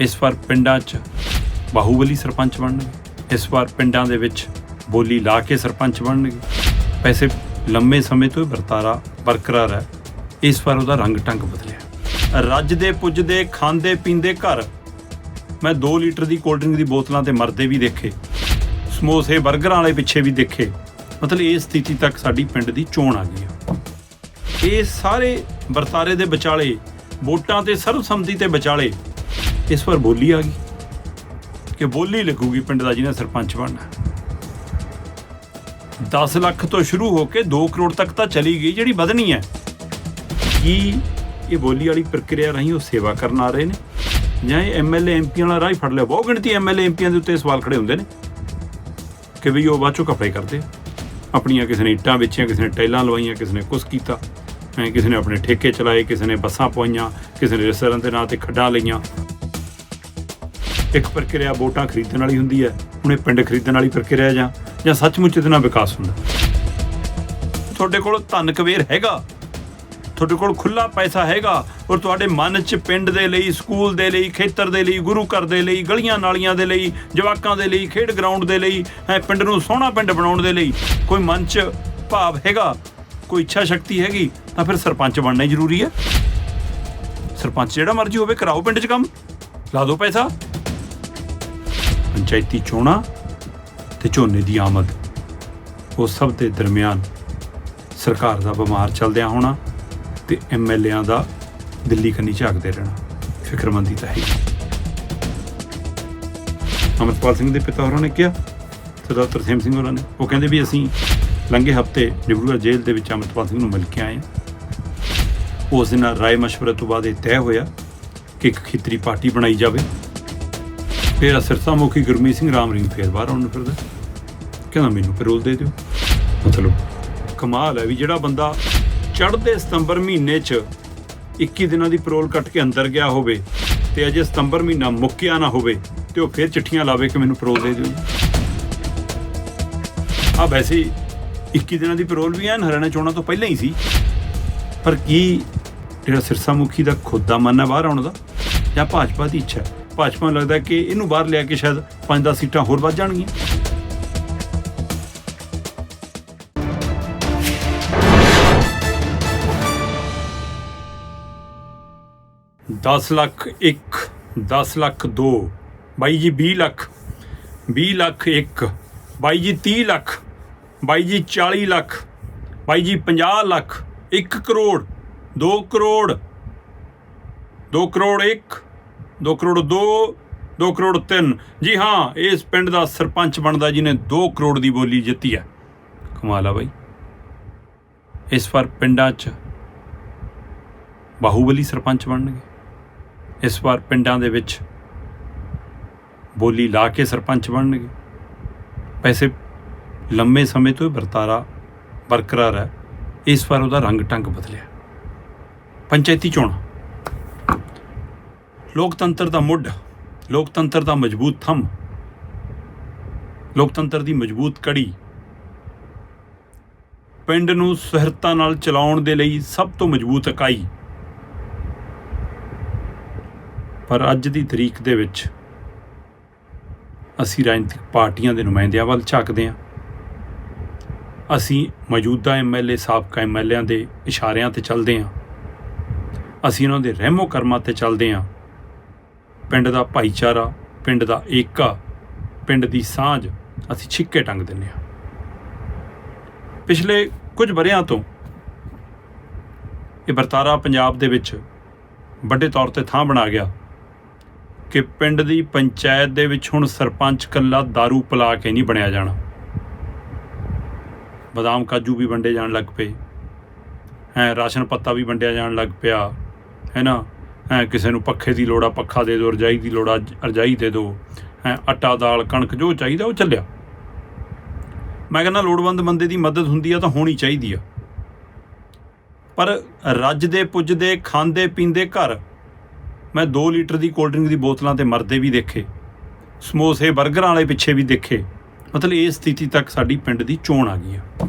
ਇਸ ਵਾਰ ਪਿੰਡਾਂ 'ਚ ਬਾਹੂਬਲੀ ਸਰਪੰਚ ਬਣਨਗੇ। ਇਸ ਵਾਰ ਪਿੰਡਾਂ ਦੇ ਵਿੱਚ ਬੋਲੀ ਲਾ ਕੇ ਸਰਪੰਚ ਬਣਨਗੇ। ਵੈਸੇ ਲੰਮੇ ਸਮੇਂ ਤੋਂ ਇਹ ਵਰਤਾਰਾ ਬਰਕਰਾਰ ਹੈ। ਇਸ ਵਾਰ ਉਹਦਾ ਰੰਗ ਟੰਗ ਬਦਲਿਆ। ਰੱਜਦੇ, ਪੁੱਜਦੇ, ਖਾਂਦੇ, ਪੀਂਦੇ ਘਰ। ਮੈਂ 2 ਲੀਟਰ ਦੀ ਕੋਲਡ ਡਰਿੰਕ ਦੀ ਬੋਤਲਾਂ ਤੇ ਮਰਦੇ ਵੀ ਦੇਖੇ। ਸਮੋਸੇ 버ਗਰਾਂ ਵਾਲੇ ਪਿੱਛੇ ਵੀ ਦੇਖੇ। ਮਤਲਬ ਇਹ ਸਥਿਤੀ ਤੱਕ ਸਾਡੀ ਪਿੰਡ ਦੀ ਚੋਣ ਆ ਗਈ ਆ। ਇਹ ਸਾਰੇ ਵਰਤਾਰੇ ਦੇ ਵਿਚਾਲੇ, ਵੋਟਾਂ ਤੇ ਸਰਬਸੰਮਤੀ ਤੇ ਵਿਚਾਲੇ ਇਸ ਵਾਰ ਬੋਲੀ ਆ ਗਈ ਕਿ ਬੋਲੀ ਲੱਗੂਗੀ ਪਿੰਡ ਦਾ ਜਿਹਨੇ ਸਰਪੰਚ ਬਣਨਾ। 10 ਲੱਖ ਤੋਂ ਸ਼ੁਰੂ ਹੋ ਕੇ 2 ਕਰੋੜ ਤੱਕ ਤਾਂ ਚਲੀ ਗਈ, ਜਿਹੜੀ ਵਧਣੀ ਹੈ। ਕੀ ਇਹ ਬੋਲੀ ਵਾਲੀ ਪ੍ਰਕਿਰਿਆ ਰਾਹੀਂ ਉਹ ਸੇਵਾ ਕਰਨ ਆ ਰਹੇ ਨੇ? ਜਾਂ ਇਹ ਐਮਐਲਏ ਐਮਪੀਆਂ ਵਾਲਾ ਰਾਹ ਫੜ ਲਿਆ? ਬਹੁਤ ਗਿਣਤੀ ਐਮਐਲਏ ਐਮਪੀਆਂ ਦੇ ਉੱਤੇ ਸਵਾਲ ਖੜੇ ਹੁੰਦੇ ਨੇ ਕਿ ਵੀ ਉਹ ਬਾਅਦ ਚੋਂ ਕਪੜੇ ਕਰਦੇ ਆਪਣੀਆਂ ਕਿਸੇ ਨੇ ਇੱਟਾਂ ਵੇਚੀਆਂ, ਕਿਸੇ ਨੇ ਟਾਈਲਾਂ ਲਵਾਈਆਂ, ਕਿਸੇ ਨੇ ਕੁਛ ਕੀਤਾ। ਐਂ ਕਿਸੇ ਨੇ ਆਪਣੇ ਠੇਕੇ ਚਲਾਏ, ਕਿਸੇ ਨੇ ਬੱਸਾਂ ਪਵਾਈਆਂ ਕਿਸੇ ਨੇ ਰੈਸਟੋਰੈਂਟ ਦੇ ਨਾਂ ਤੇ ਖੱਡਾਂ ਲਈਆਂ। ਇੱਕ ਪ੍ਰਕਿਰਿਆ ਵੋਟਾਂ ਖਰੀਦਣ ਵਾਲੀ ਹੁੰਦੀ ਹੈ, ਹੁਣ ਇਹ ਪਿੰਡ ਖਰੀਦਣ ਵਾਲੀ ਪ੍ਰਕਿਰਿਆ ਜਾਂ ਜਾਂ ਸੱਚਮੁੱਚ ਇਹਦੇ ਨਾਲ ਵਿਕਾਸ ਹੁੰਦਾ। ਤੁਹਾਡੇ ਕੋਲ ਧਨ ਕਵੇਰ ਹੈਗਾ? ਤੁਹਾਡੇ ਕੋਲ ਖੁੱਲਾ ਪੈਸਾ ਹੈਗਾ? ਔਰ ਤੁਹਾਡੇ ਮਨ 'ਚ ਪਿੰਡ ਦੇ ਲਈ, ਸਕੂਲ ਦੇ ਲਈ, ਖੇਤਰ ਦੇ ਲਈ, ਗੁਰੂ ਘਰ ਦੇ ਲਈ, ਗਲੀਆਂ ਨਾਲੀਆਂ ਦੇ ਲਈ, ਜਵਾਕਾਂ ਦੇ ਲਈ, ਖੇਡ ਗਰਾਊਂਡ ਦੇ ਲਈ ਹੈ ਪਿੰਡ ਨੂੰ ਸੋਹਣਾ ਪਿੰਡ ਬਣਾਉਣ ਦੇ ਲਈ ਕੋਈ ਮਨ 'ਚ ਭਾਵ ਹੈਗਾ? ਕੋਈ ਇੱਛਾ ਸ਼ਕਤੀ ਹੈਗੀ? ਤਾਂ ਫਿਰ ਸਰਪੰਚ ਬਣਨਾ ਹੀ ਜ਼ਰੂਰੀ ਹੈ। ਸਰਪੰਚ ਜਿਹੜਾ ਮਰਜ਼ੀ ਹੋਵੇ, ਕਰਾਓ ਪਿੰਡ 'ਚ ਕੰਮ। ਲਾ ਦਿਓ ਪੈਸਾ। ਪੰਚਾਇਤੀ ਚੋਣਾਂ ਤੇ ਝੋਨੇ ਦੀ ਆਮਦ। ਉਹ ਸਭ ਦੇ ਦਰਮਿਆਨ ਸਰਕਾਰ ਦਾ ਬਿਮਾਰ ਚੱਲਦਿਆਂ ਹੋਣਾ ਤੇ ਐਮਐਲਏਆਂ ਦਾ ਦਿੱਲੀ ਕੰਨੀ ਝਾਕਦੇ ਰਹਿਣਾ। ਫਿਕਰਮੰਦੀ ਤਾਂ ਹੈ ਅਮਰਪਾਲ ਸਿੰਘ ਦੇ ਪਿਤਾ ਹੋਰਾਂ ਨੇ ਕਿਹਾ ਸਰਦਾਰ ਤਰਸੇਮ ਸਿੰਘ ਹੋਰਾਂ ਨੇ। ਉਹ ਕਹਿੰਦੇ ਵੀ ਅਸੀਂ ਲੰਘੇ ਹਫ਼ਤੇ ਡਿਬਰੂਗੜ੍ਹ ਜੇਲ੍ਹ ਦੇ ਵਿੱਚ ਅਮਰਪਾਲ ਸਿੰਘ ਨੂੰ ਮਿਲ ਕੇ ਆਏ ਹਾਂ। ਉਸ ਦਿਨ ਰਾਏ ਮਸ਼ਵਰੇ ਤੋਂ ਬਾਅਦ ਇਹ ਤੈਅ ਹੋਇਆ ਕਿ ਇੱਕ ਖੇਤਰੀ ਪਾਰਟੀ ਬਣਾਈ ਜਾਵੇ। ਫਿਰ ਸਿਰਸਾ ਮੁਖੀ ਗੁਰਮੀਤ ਸਿੰਘ ਰਾਮ ਰਿੰਗ ਫੇਰ ਬਾਹਰ ਆਉਣ ਨੂੰ ਫਿਰਦਾ। ਕਹਿੰਦਾ, ਮੈਨੂੰ ਪੈਰੋਲ ਦੇ ਦਿਓ। ਮਤਲਬ ਕਮਾਲ ਹੈ ਵੀ ਜਿਹੜਾ ਬੰਦਾ ਚੜ੍ਹਦੇ ਸਤੰਬਰ ਮਹੀਨੇ 'ਚ 21 ਦਿਨਾਂ ਦੀ ਪੈਰੋਲ ਕੱਟ ਕੇ ਅੰਦਰ ਗਿਆ ਹੋਵੇ ਤੇ ਅਜੇ ਸਤੰਬਰ ਮਹੀਨਾ ਮੁੱਕਿਆ ਨਾ ਹੋਵੇ ਤੇ ਉਹ ਫਿਰ ਚਿੱਠੀਆਂ ਲਾਵੇ ਕਿ ਮੈਨੂੰ ਪੈਰੋਲ ਦੇ ਦਿਓ। ਆ ਵੈਸੇ ਹੀ 21 ਦਿਨਾਂ ਦੀ ਪੈਰੋਲ ਵੀ ਐਨ ਹਰਿਆਣਾ ਚੋਣਾਂ ਤੋਂ ਪਹਿਲਾਂ ਹੀ ਸੀ। ਪਰ ਕੀ ਜਿਹੜਾ ਸਿਰਸਾ ਮੁਖੀ ਦਾ ਖੁਦ ਦਾ ਮਨ ਹੈ ਬਾਹਰ ਆਉਣ ਦਾ? ਜਾਂ ਭਾਜਪਾ ਦੀ ਇੱਛਾ ਹੈ? ਭਾਜਪਾ ਨੂੰ ਲੱਗਦਾ ਕਿ ਇਹਨੂੰ ਬਾਹਰ ਲਿਆ ਕੇ ਸ਼ਾਇਦ 5-10 ਸੀਟਾਂ ਹੋਰ ਵੱਧ ਜਾਣਗੀਆਂ। ਦਸ ਲੱਖ ਇੱਕ 10 ਲੱਖ ਦੋ, ਬਾਈ ਜੀ 20 ਲੱਖ 20 ਲੱਖ ਇੱਕ, ਬਾਈ ਜੀ 30 ਲੱਖ, ਬਾਈ ਜੀ 40 ਲੱਖ, ਬਾਈ ਜੀ 50 ਲੱਖ 1 ਕਰੋੜ 2 ਕਰੋੜ 2 ਕਰੋੜ 1 2 ਕਰੋੜ 2 2 ਕਰੋੜ 3 ਜੀ ਹਾਂ, ਇਸ ਪਿੰਡ ਦਾ ਸਰਪੰਚ ਬਣਦਾ ਜਿਹਨੇ 2 ਕਰੋੜ ਦੀ ਬੋਲੀ ਜਿੱਤੀ ਹੈ। ਕਮਾਲ ਆ ਬਾਈ। ਇਸ ਵਾਰ ਪਿੰਡਾਂ 'ਚ ਬਾਹੂਬਲੀ ਸਰਪੰਚ ਬਣਨਗੇ। ਇਸ ਵਾਰ ਪਿੰਡਾਂ ਦੇ ਵਿੱਚ ਬੋਲੀ ਲਾ ਕੇ ਸਰਪੰਚ ਬਣਨਗੇ। ਵੈਸੇ ਲੰਮੇ ਸਮੇਂ ਤੋਂ ਇਹ ਵਰਤਾਰਾ, ਬਰਕਰਾਰ ਹੈ। ਇਸ ਵਾਰ ਉਹਦਾ ਰੰਗ ਟੰਗ ਬਦਲਿਆ। ਪੰਚਾਇਤੀ ਚੋਣਾਂ। ਲੋਕਤੰਤਰ ਦਾ ਮੁੱਢ, ਲੋਕਤੰਤਰ ਦਾ ਮਜ਼ਬੂਤ ਥੰਮ, ਲੋਕਤੰਤਰ ਦੀ ਮਜ਼ਬੂਤ ਕੜੀ। ਪਿੰਡ ਨੂੰ ਸੁਹਿਰਤਾ ਨਾਲ ਚਲਾਉਣ ਦੇ ਲਈ ਸਭ ਤੋਂ ਮਜ਼ਬੂਤ ਇਕਾਈ। ਪਰ ਅੱਜ ਦੀ ਤਰੀਕ ਦੇ ਵਿੱਚ ਅਸੀਂ ਰਾਜਨੀਤਿਕ ਪਾਰਟੀਆਂ ਦੇ ਨੁਮਾਇੰਦਿਆਂ ਵੱਲ ਝਾਕਦੇ ਹਾਂ। ਅਸੀਂ ਮੌਜੂਦਾ ਐਮਐਲਏ ਸਾਬਕਾ ਐਮਐਲਏਆਂ ਦੇ ਇਸ਼ਾਰਿਆਂ ਤੇ ਚੱਲਦੇ ਹਾਂ। ਅਸੀਂ ਉਹਨਾਂ ਦੇ ਰਹਿਮੋ ਕਰਮਾਂ ਤੇ ਚੱਲਦੇ ਹਾਂ। ਪਿੰਡ ਦਾ ਭਾਈਚਾਰਾ, ਪਿੰਡ ਦਾ ਏਕਾ, ਪਿੰਡ ਦੀ ਸਾਂਝ ਅਸੀਂ ਛਿੱਕੇ ਟੰਗ ਦਿੰਦੇ ਹਾਂ। ਪਿਛਲੇ ਕੁਝ ਵਰਿਆਂ ਤੋਂ ਇਹ ਵਰਤਾਰਾ ਪੰਜਾਬ ਦੇ ਵਿੱਚ ਵੱਡੇ ਤੌਰ ਤੇ ਥਾਂ ਬਣਾ ਗਿਆ ਕਿ ਪਿੰਡ ਦੀ ਪੰਚਾਇਤ ਦੇ ਵਿੱਚ ਹੁਣ ਸਰਪੰਚ ਕੱਲਾ दारू ਪਿਲਾ ਕੇ ਨਹੀਂ ਬਣਿਆ ਜਾਣਾ। ਬਦਾਮ ਕਾਜੂ ਵੀ ਵੰਡੇ ਜਾਣ ਲੱਗ ਪਏ। ਹੈ ਰਾਸ਼ਨ ਪੱਤਾ ਵੀ ਵੰਡਿਆ ਜਾਣ ਲੱਗ ਪਿਆ, ਹੈ ਨਾ? ਕਿਸੇ ਨੂੰ ਪੱਖੇ ਦੀ ਲੋੜ ਆ, ਪੱਖਾ ਦੇ ਦਿਓ, ਰਜਾਈ ਦੀ ਲੋੜ ਆ ਰਜਾਈ ਦੇ ਦਿਓ। ਹੈ, ਆਟਾ, ਦਾਲ, ਕਣਕ, ਜੋ ਚਾਹੀਦਾ ਉਹ ਚੱਲਿਆ। ਮੈਂ ਕਹਿੰਦਾ ਲੋੜਵੰਦ ਬੰਦੇ ਦੀ ਮਦਦ ਹੁੰਦੀ ਆ ਤਾਂ ਹੋਣੀ ਚਾਹੀਦੀ ਆ। ਪਰ ਰੱਜਦੇ ਪੁੱਜਦੇ ਖਾਂਦੇ, ਪੀਂਦੇ ਘਰ, ਮੈਂ 2 ਲੀਟਰ ਦੀ ਕੋਲਡ ਡਰਿੰਕ ਦੀ ਬੋਤਲਾਂ ਤੇ ਮਰਦੇ ਵੀ ਦੇਖੇ। ਸਮੋਸੇ 버ਗਰਾਂ ਵਾਲੇ ਪਿੱਛੇ ਵੀ ਦੇਖੇ। ਮਤਲਬ ਇਹ ਸਥਿਤੀ ਤੱਕ ਸਾਡੀ ਪਿੰਡ ਦੀ ਚੋਣ ਆ ਗਈ ਆ।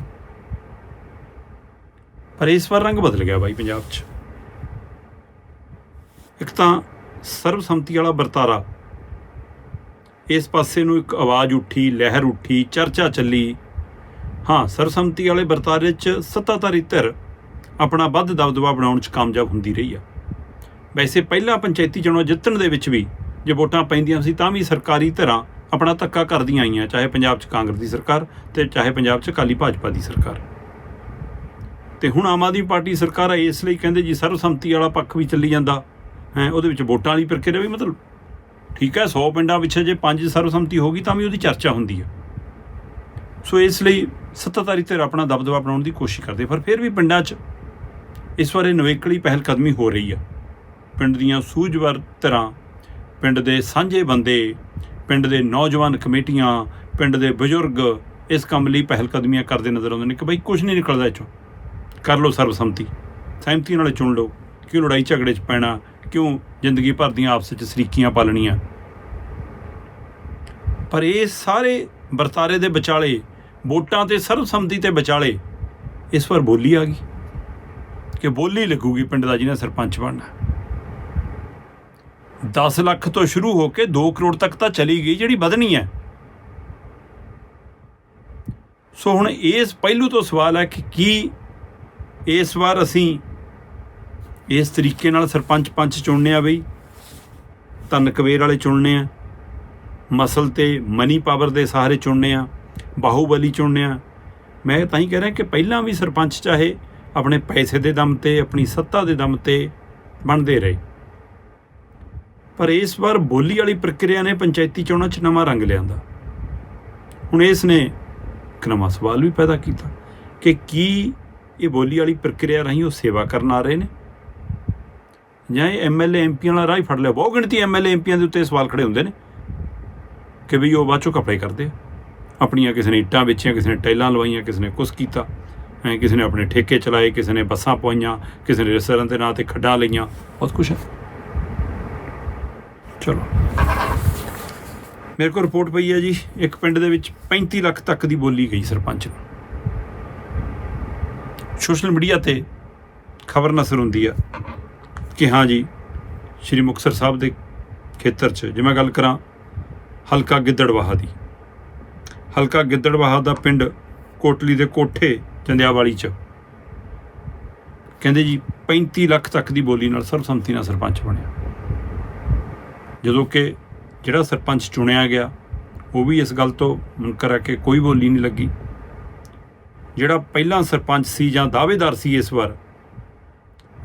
ਪਰ ਇਸ ਵਾਰ ਰੰਗ ਬਦਲ ਗਿਆ ਬਾਈ ਪੰਜਾਬ 'ਚ। ਇੱਕ ਤਾਂ ਸਰਬਸੰਮਤੀ ਵਾਲਾ ਵਰਤਾਰਾ। ਇਸ ਪਾਸੇ ਨੂੰ ਇੱਕ ਆਵਾਜ਼ ਉੱਠੀ, ਲਹਿਰ ਉੱਠੀ, ਚਰਚਾ ਚੱਲੀ। ਹਾਂ ਸਰਬਸੰਮਤੀ ਵਾਲੇ ਵਰਤਾਰੇ 'ਚ ਸੱਤਾਧਾਰੀ ਧਿਰ ਆਪਣਾ ਵੱਧ ਦਬਦਬਾ ਬਣਾਉਣ 'ਚ ਕਾਮਯਾਬ ਹੁੰਦੀ ਰਹੀ ਆ। ਵੈਸੇ ਪਹਿਲਾਂ ਪੰਚਾਇਤੀ ਚੋਣਾਂ ਜਿੱਤਣ ਦੇ ਵਿੱਚ ਵੀ ਜੇ ਵੋਟਾਂ ਪੈਂਦੀਆਂ ਸੀ ਤਾਂ ਵੀ ਸਰਕਾਰੀ ਧਿਰਾਂ ਆਪਣਾ ਧੱਕਾ ਕਰਦੀਆਂ ਆਈਆਂ, ਚਾਹੇ ਪੰਜਾਬ 'ਚ ਕਾਂਗਰਸ ਦੀ ਸਰਕਾਰ ਤੇ ਚਾਹੇ ਪੰਜਾਬ 'ਚ ਅਕਾਲੀ ਭਾਜਪਾ ਦੀ ਸਰਕਾਰ। ਤੇ ਹੁਣ ਆਮ ਆਦਮੀ ਪਾਰਟੀ ਸਰਕਾਰ ਆ, ਇਸ ਲਈ ਕਹਿੰਦੇ ਜੀ ਸਰਬਸੰਮਤੀ ਵਾਲਾ ਪੱਖ ਵੀ ਚੱਲੀ ਜਾਂਦਾ। ਹੈ, ਉਹਦੇ ਵਿੱਚ ਵੋਟਾਂ ਵਾਲੀ ਪ੍ਰਕਿਰਿਆ ਵੀ ਮਤਲਬ ਠੀਕ ਹੈ 100 ਪਿੰਡਾਂ ਵਿੱਚ ਜੇ ਪੰਜ ਸਰਬਸੰਮਤੀ ਹੋ ਗਈ ਤਾਂ ਵੀ ਉਹਦੀ ਚਰਚਾ ਹੁੰਦੀ ਹੈ ਸੋ ਇਸ ਲਈ ਸੱਤਾਧਾਰੀ ਧਿਰ ਆਪਣਾ ਦਬਦਬਾ ਬਣਾਉਣ ਦੀ ਕੋਸ਼ਿਸ਼ ਕਰਦੇ ਪਰ ਫਿਰ ਵੀ ਪਿੰਡਾਂ 'ਚ ਇਸ ਵਾਰੇ ਨਵੇਕਲੀ ਪਹਿਲ ਕਦਮੀ ਹੋ ਰਹੀ ਆ। ਪਿੰਡ ਦੀਆਂ ਸੂਝਵਾਰ ਧਿਰਾਂ, ਪਿੰਡ ਦੇ ਸਾਂਝੇ ਬੰਦੇ, ਪਿੰਡ ਦੇ ਨੌਜਵਾਨ ਕਮੇਟੀਆਂ, ਪਿੰਡ ਦੇ ਬਜ਼ੁਰਗ ਇਸ ਕੰਮ ਲਈ ਪਹਿਲ ਕਦਮੀਆਂ ਕਰਦੇ ਨਜ਼ਰ ਆਉਂਦੇ ਨੇ ਕਿ ਬਈ ਕੁਝ ਨਹੀਂ ਨਿਕਲਦਾ ਇਹ ਕਰ ਲਓ ਸਰਬਸੰਮਤੀ। ਸਹਿਮਤੀ ਨਾਲ ਚੁਣ ਲਓ ਕਿਉਂ ਲੜਾਈ ਝਗੜੇ 'ਚ ਪੈਣਾ ਕਿਉਂ ਜ਼ਿੰਦਗੀ ਭਰ ਦੀਆਂ ਆਪਸ 'ਚ ਸਰੀਕੀਆਂ ਪਾਲਣੀਆਂ? ਪਰ ਇਹ ਸਾਰੇ ਵਰਤਾਰੇ ਦੇ ਵਿਚਾਲੇ, ਵੋਟਾਂ ਤੇ ਸਰਬਸੰਮਤੀ ਤੇ ਵਿਚਾਲੇ, ਇਸ ਵਾਰ ਬੋਲੀ ਆ ਗਈ ਕਿ ਬੋਲੀ ਲੱਗੂਗੀ ਪਿੰਡ ਦਾ ਜਿਹਨੇ ਸਰਪੰਚ ਬਣਨਾ। 10 ਲੱਖ ਤੋਂ ਸ਼ੁਰੂ ਹੋ ਕੇ 2 ਕਰੋੜ ਤੱਕ ਤਾਂ ਚਲੀ ਗਈ, ਜਿਹੜੀ ਵਧਣੀ ਹੈ। ਸੋ ਹੁਣ ਇਸ ਪਹਿਲੂ ਤੋਂ ਸਵਾਲ ਹੈ ਕਿ ਕੀ ਇਸ ਵਾਰ ਅਸੀਂ ਇਸ ਤਰੀਕੇ ਨਾਲ ਸਰਪੰਚ ਪੰਚ ਚੁਣਨੇ ਆ ਬਈ। ਧਨ ਕਵੇਰ ਵਾਲੇ ਚੁਣਨੇ ਆ। ਮਸਲ ਤੇ ਮਨੀ ਪਾਵਰ ਦੇ ਸਹਾਰੇ ਚੁਣਨੇ ਆ। ਬਾਹੂਬਲੀ ਚੁਣਨੇ ਆ। ਮੈਂ ਤਾਂ ਹੀ ਕਹਿ ਰਿਹਾ ਕਿ ਪਹਿਲਾਂ ਵੀ ਸਰਪੰਚ ਚਾਹੇ ਆਪਣੇ ਪੈਸੇ ਦੇ ਦਮ ਤੇ, ਆਪਣੀ ਸੱਤਾ ਦੇ ਦਮ ਤੇ ਬਣਦੇ ਰਹੇ। ਪਰ ਇਸ ਵਾਰ ਬੋਲੀ ਵਾਲੀ ਪ੍ਰਕਿਰਿਆ ਨੇ ਪੰਚਾਇਤੀ ਚੋਣਾਂ 'ਚ ਨਵਾਂ ਰੰਗ ਲਿਆਂਦਾ। ਹੁਣ ਇਸ ਨੇ ਇੱਕ ਨਵਾਂ ਸਵਾਲ ਵੀ ਪੈਦਾ ਕੀਤਾ ਕਿ ਕੀ ਇਹ ਬੋਲੀ ਵਾਲੀ ਪ੍ਰਕਿਰਿਆ ਰਾਹੀਂ ਉਹ ਸੇਵਾ ਕਰਨ ਆ ਰਹੇ ਨੇ? ਜਾਂ ਇਹ ਐਮਐਲਏ ਐਮਪੀਆਂ ਵਾਲਾ ਰਾਹ ਹੀ ਫੜ ਲਿਆ। ਬਹੁਤ ਗਿਣਤੀ ਐਮਐਲਏ ਐਮਪੀਆਂ ਦੇ ਉੱਤੇ ਸਵਾਲ ਖੜੇ ਹੁੰਦੇ ਨੇ ਕਿ ਵੀ ਉਹ ਬਾਅਦ ਚੋਂ ਕਪੜੇ ਕਰਦੇ ਆ। ਆਪਣੀਆਂ ਕਿਸੇ ਨੇ ਇੱਟਾਂ ਵੇਚੀਆਂ, ਕਿਸੇ ਨੇ ਟੈਲਾਂ ਲਵਾਈਆਂ, ਕਿਸੇ ਨੇ ਕੁਛ ਕੀਤਾ। ਐ ਕਿਸੇ ਨੇ ਆਪਣੇ ਠੇਕੇ ਚਲਾਏ, ਕਿਸੇ ਨੇ ਬੱਸਾਂ ਪਵਾਈਆਂ, ਕਿਸੇ ਨੇ ਰੈਸਟੋਰੈਂਟ ਦੇ ਨਾਂ ਤੇ ਖੱਡਾਂ ਲਈਆਂ। ਬਹੁਤ ਕੁਛ ਹੈ। ਚਲੋ। ਮੇਰੇ ਕੋਲ ਰਿਪੋਰਟ ਪਈ ਹੈ ਜੀ, ਇੱਕ ਪਿੰਡ ਦੇ ਵਿੱਚ 35 ਲੱਖ ਤੱਕ ਦੀ ਬੋਲੀ ਗਈ ਸਰਪੰਚ ਨੂੰ। ਸੋਸ਼ਲ ਮੀਡੀਆ ਤੇ ਖਬਰ ਨਸਰ ਹੁੰਦੀ ਆ। ਕਿ ਹਾਂ ਜੀ, ਸ਼੍ਰੀ ਮੁਕਤਸਰ ਸਾਹਿਬ ਦੇ ਖੇਤਰ 'ਚ ਜੇ ਮੈਂ ਗੱਲ ਕਰਾਂ ਹਲਕਾ ਗਿੱਦੜਵਾਹਾ ਦੀ। ਹਲਕਾ ਗਿੱਦੜਵਾਹਾ ਦਾ ਪਿੰਡ ਕੋਟਲੀ ਦੇ ਕੋਠੇ ਚੰਦਿਆਵਾਲੀ 'ਚ। ਕਹਿੰਦੇ ਜੀ 35 ਲੱਖ ਤੱਕ ਦੀ ਬੋਲੀ ਨਾਲ ਸਰਬਸੰਮਤੀ ਨਾਲ ਸਰਪੰਚ ਬਣਿਆ। ਜਦੋਂ ਕਿ ਜਿਹੜਾ ਸਰਪੰਚ ਚੁਣਿਆ ਗਿਆ, ਉਹ ਵੀ ਇਸ ਗੱਲ ਤੋਂ ਮੁਨਕਰ ਹੈ ਕਿ ਕੋਈ ਬੋਲੀ ਨਹੀਂ ਲੱਗੀ। ਜਿਹੜਾ ਪਹਿਲਾਂ ਸਰਪੰਚ ਸੀ ਜਾਂ ਦਾਅਵੇਦਾਰ ਸੀ ਇਸ ਵਾਰ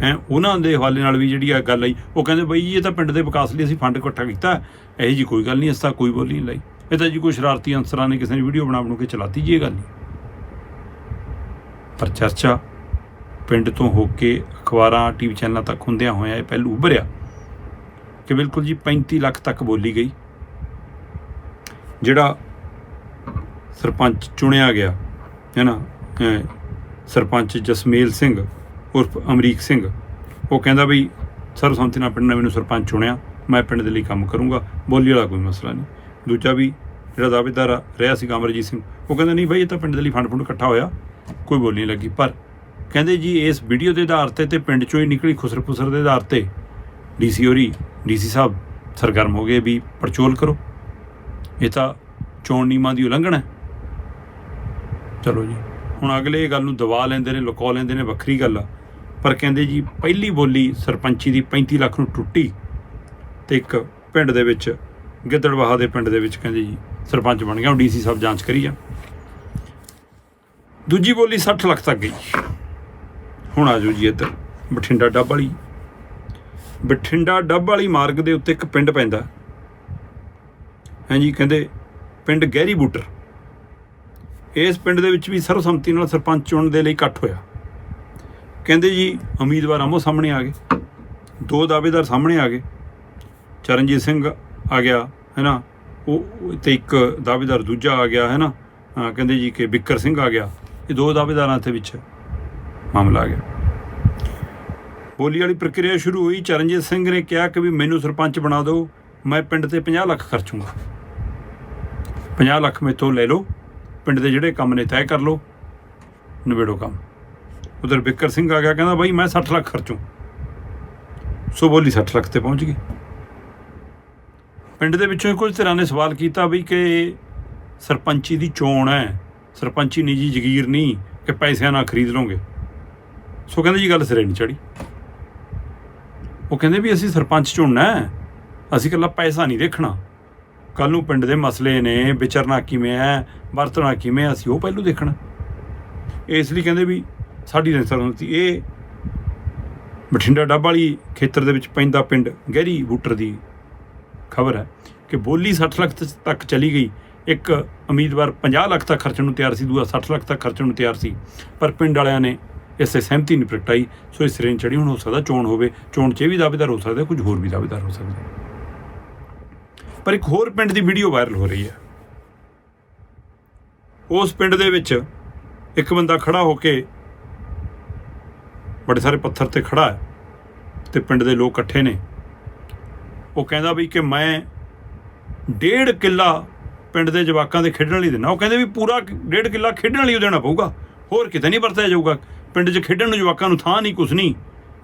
ਹੈ, ਉਹਨਾਂ ਦੇ ਹਵਾਲੇ ਨਾਲ ਵੀ ਜਿਹੜੀ ਆ ਗੱਲ ਆਈ, ਉਹ ਕਹਿੰਦੇ ਬਈ ਜੀ ਇਹ ਤਾਂ ਪਿੰਡ ਦੇ ਵਿਕਾਸ ਲਈ ਅਸੀਂ ਫੰਡ ਇਕੱਠਾ ਕੀਤਾ। ਇਹੋ ਜੀ ਕੋਈ ਗੱਲ ਨਹੀਂ ਇਸ ਤਾਂ ਕੋਈ ਬੋਲੀ ਨਹੀਂ ਲਈ। ਇਹ ਤਾਂ ਜੀ ਕੋਈ ਸ਼ਰਾਰਤੀ ਅਨਸਰਾਂ ਨੇ ਕਿਸੇ ਨੇ ਵੀਡੀਓ ਬਣਾ ਬਣੂ ਕੇ ਚਲਾਤੀ ਜੀ, ਇਹ ਗੱਲ ਨਹੀਂ। ਪਰ ਚਰਚਾ ਪਿੰਡ ਤੋਂ ਹੋ ਕੇ ਅਖਬਾਰਾਂ ਟੀਵੀ ਚੈਨਲਾਂ ਤੱਕ ਹੁੰਦਿਆਂ ਹੋਇਆ ਇਹ ਪਹਿਲੂ ਉਭਰਿਆ ਕਿ ਬਿਲਕੁਲ ਜੀ 35 ਲੱਖ ਤੱਕ ਬੋਲੀ ਗਈ। ਜਿਹੜਾ ਸਰਪੰਚ ਚੁਣਿਆ ਗਿਆ, ਹੈ ਨਾ ਸਰਪੰਚ ਜਸਮੇਲ ਸਿੰਘ ਉਰਫ ਅਮਰੀਕ ਸਿੰਘ। ਉਹ ਕਹਿੰਦਾ ਵੀ ਸਰਬਸੰਮਤੀ ਨਾਲ ਪਿੰਡ ਨੇ ਮੈਨੂੰ ਸਰਪੰਚ ਚੁਣਿਆ। ਮੈਂ ਪਿੰਡ ਦੇ ਲਈ ਕੰਮ ਕਰੂੰਗਾ, ਬੋਲੀ ਵਾਲਾ ਕੋਈ ਮਸਲਾ ਨਹੀਂ। ਦੂਜਾ ਵੀ, ਜਿਹੜਾ ਦਾਅਵੇਦਾਰ ਰਿਹਾ ਸੀ ਅਮਰਜੀਤ ਸਿੰਘ। ਉਹ ਕਹਿੰਦਾ, ਨਹੀਂ ਭਾਈ ਇਹ ਤਾਂ ਪਿੰਡ ਦੇ ਲਈ ਫੰਡ ਫੰਡ ਇਕੱਠਾ ਹੋਇਆ। ਕੋਈ ਬੋਲੀ ਨਹੀਂ ਲੱਗੀ। ਪਰ ਕਹਿੰਦੇ ਜੀ, ਇਸ ਵੀਡੀਓ ਦੇ ਆਧਾਰ ਤੇ ਤੇ ਪਿੰਡ ਚੋਂ ਹੀ ਨਿਕਲੀ ਖੁਸਰ ਫੁਸਰ ਦੇ ਆਧਾਰ ਤੇ ਡੀਸੀ ਹੋਰੀ, ਡੀਸੀ ਸਾਹਿਬ ਸਰਗਰਮ ਹੋ ਗਏ ਵੀ ਪੜਚੋਲ ਕਰੋ। ਇਹ ਤਾਂ ਚੋਣ ਨਿਯਮਾਂ ਦੀ ਉਲੰਘਣਾ ਹੈ। ਚਲੋ ਜੀ, ਹੁਣ ਅਗਲੇ ਇਹ ਗੱਲ ਨੂੰ ਦਬਾ ਲੈਂਦੇ ਨੇ, ਲੁਕਾ ਲੈਂਦੇ ਨੇ, ਵੱਖਰੀ ਗੱਲ ਆ। ਪਰ ਕਹਿੰਦੇ ਜੀ ਪਹਿਲੀ ਬੋਲੀ ਸਰਪੰਚੀ ਦੀ 35 ਲੱਖ ਨੂੰ ਟੁੱਟੀ ਤੇ ਇੱਕ ਪਿੰਡ ਦੇ ਵਿੱਚ, ਗਿੱਦੜਵਾਹਾ ਦੇ ਪਿੰਡ ਦੇ ਵਿੱਚ ਕਹਿੰਦੇ ਜੀ ਸਰਪੰਚ ਬਣ ਗਿਆ ਹੁਣ ਡੀਸੀ ਸਾਹਿਬ ਜਾਂਚ ਕਰੀ ਆ ਦੂਜੀ ਬੋਲੀ 60 ਲੱਖ ਤੱਕ ਗਈ। ਹੁਣ ਆ ਜਾਓ ਜੀ ਇੱਧਰ, ਬਠਿੰਡਾ ਡੱਬ ਵਾਲੀ। ਬਠਿੰਡਾ ਡੱਬ ਵਾਲੀ ਮਾਰਗ ਦੇ ਉੱਤੇ ਇੱਕ ਪਿੰਡ ਪੈਂਦਾ। ਹਾਂਜੀ ਕਹਿੰਦੇ ਪਿੰਡ ਗਹਿਰੀ ਬੂਟਰ। ਇਸ ਪਿੰਡ ਦੇ ਵਿੱਚ ਵੀ ਸਰਬਸੰਮਤੀ ਨਾਲ ਸਰਪੰਚ ਚੁਣਨ ਦੇ ਲਈ ਇਕੱਠ ਹੋਇਆ। ਕਹਿੰਦੇ ਜੀ ਉਮੀਦਵਾਰ ਆਮੋ ਸਾਹਮਣੇ ਆ ਗਏ। ਦੋ ਦਾਅਵੇਦਾਰ ਸਾਹਮਣੇ ਆ ਗਏ। ਚਰਨਜੀਤ ਸਿੰਘ ਆ ਗਿਆ ਹੈ ਨਾ ਉਹ ਉਹ ਤੇ ਇੱਕ ਦਾਅਵੇਦਾਰ ਦੂਜਾ ਆ ਗਿਆ ਹੈ ਨਾ ਕਹਿੰਦੇ ਜੀ ਕਿ ਬਿੱਕਰ ਸਿੰਘ ਆ ਗਿਆ। ਇਹ ਦੋ ਦਾਅਵੇਦਾਰਾਂ ਦੇ ਵਿੱਚ ਮਾਮਲਾ ਆ ਗਿਆ। ਬੋਲੀ ਵਾਲੀ ਪ੍ਰਕਿਰਿਆ ਸ਼ੁਰੂ ਹੋਈ। ਚਰਨਜੀਤ ਸਿੰਘ ਨੇ ਕਿਹਾ ਕਿ ਵੀ ਮੈਨੂੰ ਸਰਪੰਚ ਬਣਾ ਦਿਓ, ਮੈਂ ਪਿੰਡ ਤੇ 50 ਲੱਖ ਖਰਚੂੰਗਾ 50 ਲੱਖ ਮੇਥੋਂ ਲੈ ਲਓ, ਪਿੰਡ ਦੇ ਜਿਹੜੇ ਕੰਮ ਨੇ ਤੈਅ ਕਰ ਲਓ, ਨਿਬੇੜੋ ਕੰਮ। ਉਧਰ ਬਿੱਕਰ ਸਿੰਘ ਆ ਗਿਆ ਕਹਿੰਦਾ ਬਾਈ ਮੈਂ 60 ਲੱਖ ਖਰਚੂ। ਸੋ ਬੋਲੀ 60 ਲੱਖ ਤੇ ਪਹੁੰਚ ਗਈ। ਪਿੰਡ ਦੇ ਵਿੱਚੋਂ ਹੀ ਕੁਝ ਧਿਰਾਂ ਨੇ ਸਵਾਲ ਕੀਤਾ ਵੀ ਕਿ ਸਰਪੰਚੀ ਦੀ ਚੋਣ ਹੈ ਸਰਪੰਚੀ ਨਿੱਜੀ ਜ਼ਗੀਰ ਨਹੀਂ ਕਿ ਪੈਸਿਆਂ ਨਾਲ ਖਰੀਦ ਲਓਗੇ? ਸੋ ਕਹਿੰਦੇ ਜੀ ਗੱਲ ਸਿਰੇ ਨਹੀਂ ਚੜੀ ਉਹ ਕਹਿੰਦੇ ਵੀ ਅਸੀਂ ਸਰਪੰਚ ਚੁਣਨਾ ਹੈ ਅਸੀਂ ਇਕੱਲਾ ਪੈਸਾ ਨਹੀਂ ਦੇਖਣਾ। ਕੱਲ ਨੂੰ ਪਿੰਡ ਦੇ ਮਸਲੇ ਨੇ ਵਿਚਰਨਾ ਕਿਵੇਂ ਹੈ ਵਰਤਣਾ ਕਿਵੇਂ ਹੈ, ਅਸੀਂ ਉਹ ਪਹਿਲੂ ਦੇਖਣਾ। ਇਸ ਲਈ ਕਹਿੰਦੇ ਵੀ ਸਾਡੀ ਸਰਪੰਚੀ ਇਹ ਬਠਿੰਡਾ ਡੱਬ ਵਾਲੀ ਖੇਤਰ ਦੇ ਵਿੱਚ ਪੈਂਦਾ ਪਿੰਡ ਗਹਿਰੀ ਬੂਟਰ ਦੀ ਖਬਰ ਹੈ ਕਿ ਬੋਲੀ 60 ਲੱਖ ਤੱਕ ਚਲੀ ਗਈ। ਇੱਕ ਉਮੀਦਵਾਰ 50 ਲੱਖ ਤੱਕ ਖਰਚਣ ਨੂੰ ਤਿਆਰ ਸੀ, ਦੂਆ 60 ਲੱਖ ਤੱਕ ਖਰਚਣ ਨੂੰ ਤਿਆਰ ਸੀ। ਪਰ ਪਿੰਡ ਵਾਲਿਆਂ ਨੇ ਇਸੇ ਸਹਿਮਤੀ ਨਹੀਂ ਪ੍ਰਗਟਾਈ, ਸੋ ਇਸ ਰੇਂਜ ਚੜੀ ਹੁਣ ਹੋ ਸਕਦਾ ਚੋਣ ਹੋਵੇ। ਚੋਣ 'ਚ ਇਹ ਵੀ ਦਾਅਵੇਦਾਰ ਹੋ ਸਕਦਾ, ਕੁਝ ਹੋਰ ਵੀ ਦਾਅਵੇਦਾਰ ਹੋ ਸਕਦਾ। ਪਰ ਇੱਕ ਹੋਰ ਪਿੰਡ ਦੀ ਵੀਡੀਓ ਵਾਇਰਲ ਹੋ ਰਹੀ ਹੈ। ਉਸ ਪਿੰਡ ਦੇ ਵਿੱਚ ਇੱਕ ਬੰਦਾ ਖੜਾ ਹੋ ਕੇ ਬੜੇ ਸਾਰੇ ਪੱਥਰ ਤੇ ਖੜਾ ਹੈ ਤੇ ਪਿੰਡ ਦੇ ਲੋਕ ਇਕੱਠੇ ਨੇ। ਉਹ ਕਹਿੰਦਾ ਵੀ ਕਿ ਮੈਂ ਡੇਢ ਕਿੱਲਾ ਪਿੰਡ ਦੇ ਜਵਾਕਾਂ ਦੇ ਖੇਡਣ ਲਈ ਦੇਣਾ ਉਹ ਕਹਿੰਦੇ ਵੀ ਪੂਰਾ ਡੇਢ ਕਿੱਲਾ ਖੇਡਣ ਲਈ ਉਹ ਦੇਣਾ ਪਊਗਾ। ਹੋਰ ਕਿਤੇ ਨਹੀਂ ਵਰਤਿਆ ਜਾਊਗਾ। ਪਿੰਡ 'ਚ ਖੇਡਣ ਨੂੰ ਜਵਾਕਾਂ ਨੂੰ ਥਾਂ ਨਹੀਂ, ਕੁਛ ਨਹੀਂ।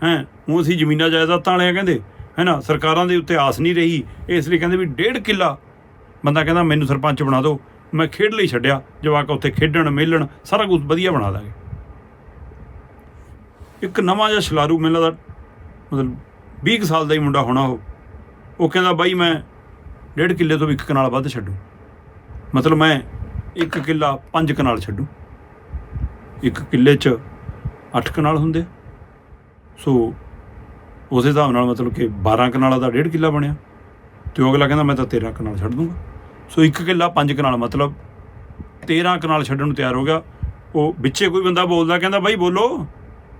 ਹੈ ਉਹ ਅਸੀਂ ਜ਼ਮੀਨਾਂ ਜਾਇਦਾਦਾਂ ਵਾਲੇ ਆ ਕਹਿੰਦੇ ਹੈ ਨਾ ਸਰਕਾਰਾਂ ਦੇ ਉੱਤੇ ਆਸ ਨਹੀਂ ਰਹੀ। ਇਸ ਲਈ ਕਹਿੰਦੇ ਵੀ ਡੇਢ ਕਿੱਲਾ। ਬੰਦਾ ਕਹਿੰਦਾ, ਮੈਨੂੰ ਸਰਪੰਚ ਬਣਾ ਦਿਓ। ਮੈਂ ਖੇਡ ਲਈ ਛੱਡਿਆ। ਜਵਾਕ ਉੱਥੇ ਖੇਡਣ, ਮੇਲਣ, ਸਾਰਾ ਕੁਝ ਵਧੀਆ ਬਣਾ ਦਾਂਗੇ। ਇੱਕ ਨਵਾਂ ਜਿਹਾ ਛਲਾਰੂ ਮੈਨੂੰ ਲੱਗਦਾ, ਮਤਲਬ 20 ਕੁ ਸਾਲ ਦਾ ਹੀ ਮੁੰਡਾ ਹੋਣਾ ਉਹ। ਉਹ ਕਹਿੰਦਾ, ਬਾਈ ਮੈਂ ਡੇਢ ਕਿੱਲੇ ਤੋਂ ਵੀ ਇੱਕ ਕਨਾਲ ਵੱਧ ਛੱਡੂ। ਮਤਲਬ ਮੈਂ ਇੱਕ ਕਿੱਲਾ ਪੰਜ ਕਨਾਲ ਛੱਡੂ। ਇੱਕ ਕਿੱਲੇ 'ਚ ਅੱਠ ਕਨਾਲ ਹੁੰਦੇ ਸੋ ਉਸ ਹਿਸਾਬ ਨਾਲ ਮਤਲਬ ਕਿ 12 ਕਨਾਲਾਂ ਦਾ ਡੇਢ ਕਿੱਲਾ ਬਣਿਆ। ਤੇ ਉਹ ਅਗਲਾ ਕਹਿੰਦਾ, ਮੈਂ ਤਾਂ 13 ਕਨਾਲ ਛੱਡ ਦੂੰਗਾ। ਸੋ ਇੱਕ ਕਿੱਲਾ ਪੰਜ ਕਨਾਲ ਮਤਲਬ 13 ਕਨਾਲ ਛੱਡਣ ਨੂੰ ਤਿਆਰ ਹੋ ਗਿਆ। ਉਹ ਵਿੱਚੇ ਕੋਈ ਬੰਦਾ ਬੋਲਦਾ, ਕਹਿੰਦਾ, ਬਾਈ ਬੋਲੋ।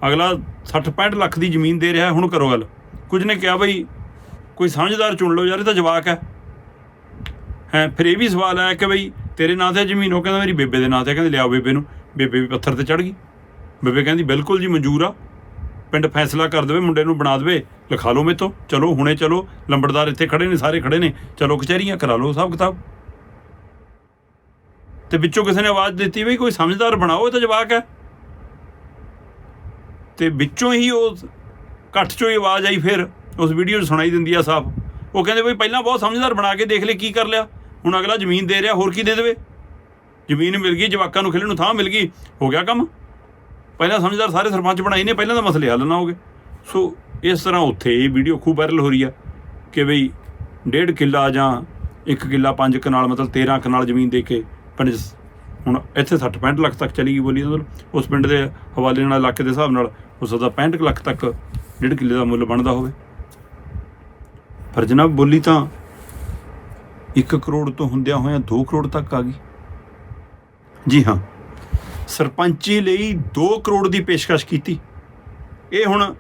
ਅਗਲਾ 60 65 ਲੱਖ ਦੀ ਜ਼ਮੀਨ ਦੇ ਰਿਹਾ, ਹੁਣ ਕਰੋ ਗੱਲ। ਕੁਝ ਨੇ ਕਿਹਾ ਬਈ, ਕੋਈ ਸਮਝਦਾਰ ਚੁਣ ਲਓ ਯਾਰ, ਇਹ ਤਾਂ ਜਵਾਕ ਹੈ। ਹੈ, ਫਿਰ ਇਹ ਵੀ ਸਵਾਲ ਆਇਆ ਕਿ ਬਈ, ਤੇਰੇ ਨਾਂ ਤੇ ਜ਼ਮੀਨ, ਉਹ ਕਹਿੰਦਾ ਮੇਰੀ ਬੇਬੇ ਦੇ ਨਾਂ ਤੇ ਕਹਿੰਦੇ ਲਿਆਓ ਬੇਬੇ ਨੂੰ। ਬੇਬੇ ਵੀ ਪੱਥਰ ਤੇ ਚੜ ਗਈ। ਬੇਬੇ ਕਹਿੰਦੀ, ਬਿਲਕੁਲ ਜੀ, ਮਨਜ਼ੂਰ ਆ। ਪਿੰਡ ਫੈਸਲਾ ਕਰ ਦੇਵੇ, ਮੁੰਡੇ ਨੂੰ ਬਣਾ ਦੇਵੇ, ਲਿਖਾ ਲਓ ਮੇਤੋਂ। ਚਲੋ, ਹੁਣੇ ਚਲੋ, ਲੰਬੜਦਾਰ ਇੱਥੇ ਖੜੇ ਨੇ, ਸਾਰੇ ਖੜੇ ਨੇ। ਚਲੋ, ਕਚਹਿਰੀਆਂ ਕਰਾ ਲਓ ਸਭ ਕਿਤਾਬ। ਤੇ ਵਿੱਚੋਂ ਕਿਸੇ ਨੇ ਆਵਾਜ਼ ਦਿੱਤੀ ਵੀ ਕੋਈ ਸਮਝਦਾਰ ਬਣਾਓ, ਇਹ ਤਾਂ ਜਵਾਕ ਹੈ। ਤੇ ਵਿੱਚੋਂ ਹੀ ਉਹ ਘੱਟ ਚੋਂ ਹੀ ਆਵਾਜ਼ ਆਈ ਫਿਰ, ਉਸ ਵੀਡੀਓ 'ਚ ਸੁਣਾਈ ਦਿੰਦੀ ਆ ਸਾਫ਼। ਉਹ ਕਹਿੰਦੇ ਬਈ ਪਹਿਲਾਂ ਬਹੁਤ ਸਮਝਦਾਰ ਬਣਾ ਕੇ ਦੇਖ ਲੈ ਕੀ ਕਰ ਲਿਆ, ਹੁਣ ਅਗਲਾ ਜ਼ਮੀਨ ਦੇ ਰਿਹਾ, ਹੋਰ ਕੀ ਦੇ ਦੇਵੇ? ਜ਼ਮੀਨ ਮਿਲ ਗਈ, ਜਵਾਕਾਂ ਨੂੰ ਖੇਲਣ ਨੂੰ ਥਾਂ ਮਿਲ ਗਈ, ਹੋ ਗਿਆ ਕੰਮ? ਪਹਿਲਾਂ ਸਮਝਦਾਰ ਸਾਰੇ ਸਰਪੰਚ ਬਣਾਏ ਨੇ, ਪਹਿਲਾਂ ਤਾਂ ਮਸਲੇ ਹੱਲ ਨਾ ਹੋਗੇ ਸੋ ਇਸ ਤਰ੍ਹਾਂ ਉੱਥੇ ਇਹ ਵੀਡੀਓ ਖੂਬ ਵਾਇਰਲ ਹੋ ਰਹੀ ਆ ਕਿ ਬਈ ਡੇਢ ਕਿੱਲਾ ਜਾਂ ਇੱਕ ਕਿੱਲਾ ਪੰਜ ਕਨਾਲ, ਮਤਲਬ 13 ਕਨਾਲ ਜ਼ਮੀਨ ਦੇ ਕੇ ਪੰਜ ਹੁਣ ਇੱਥੇ 60 65 ਲੱਖ ਤੱਕ ਚਲੀ ਗਈ ਬੋਲੀ ਮਤਲਬ, ਉਸ ਪਿੰਡ ਦੇ ਹਵਾਲੇ ਨਾਲ, ਇਲਾਕੇ ਦੇ ਹਿਸਾਬ ਨਾਲ ਹੋ ਸਕਦਾ 65 ਕੁ ਲੱਖ ਤੱਕ ਡੇਢ ਕਿੱਲੇ ਦਾ ਮੁੱਲ ਬਣਦਾ ਹੋਵੇ। ਪਰ ਜਨਾਬ ਬੋਲੀ ਤਾਂ 1 ਕਰੋੜ ਤੋਂ ਹੁੰਦਿਆਂ ਹੋਇਆਂ 2 ਕਰੋੜ ਤੱਕ ਆ ਗਈ। ਜੀ ਹਾਂ, ਸਰਪੰਚੀ ਲਈ 2 ਕਰੋੜ ਦੀ ਪੇਸ਼ਕਸ਼ ਕੀਤੀ। ਇਹ ਹੁਣ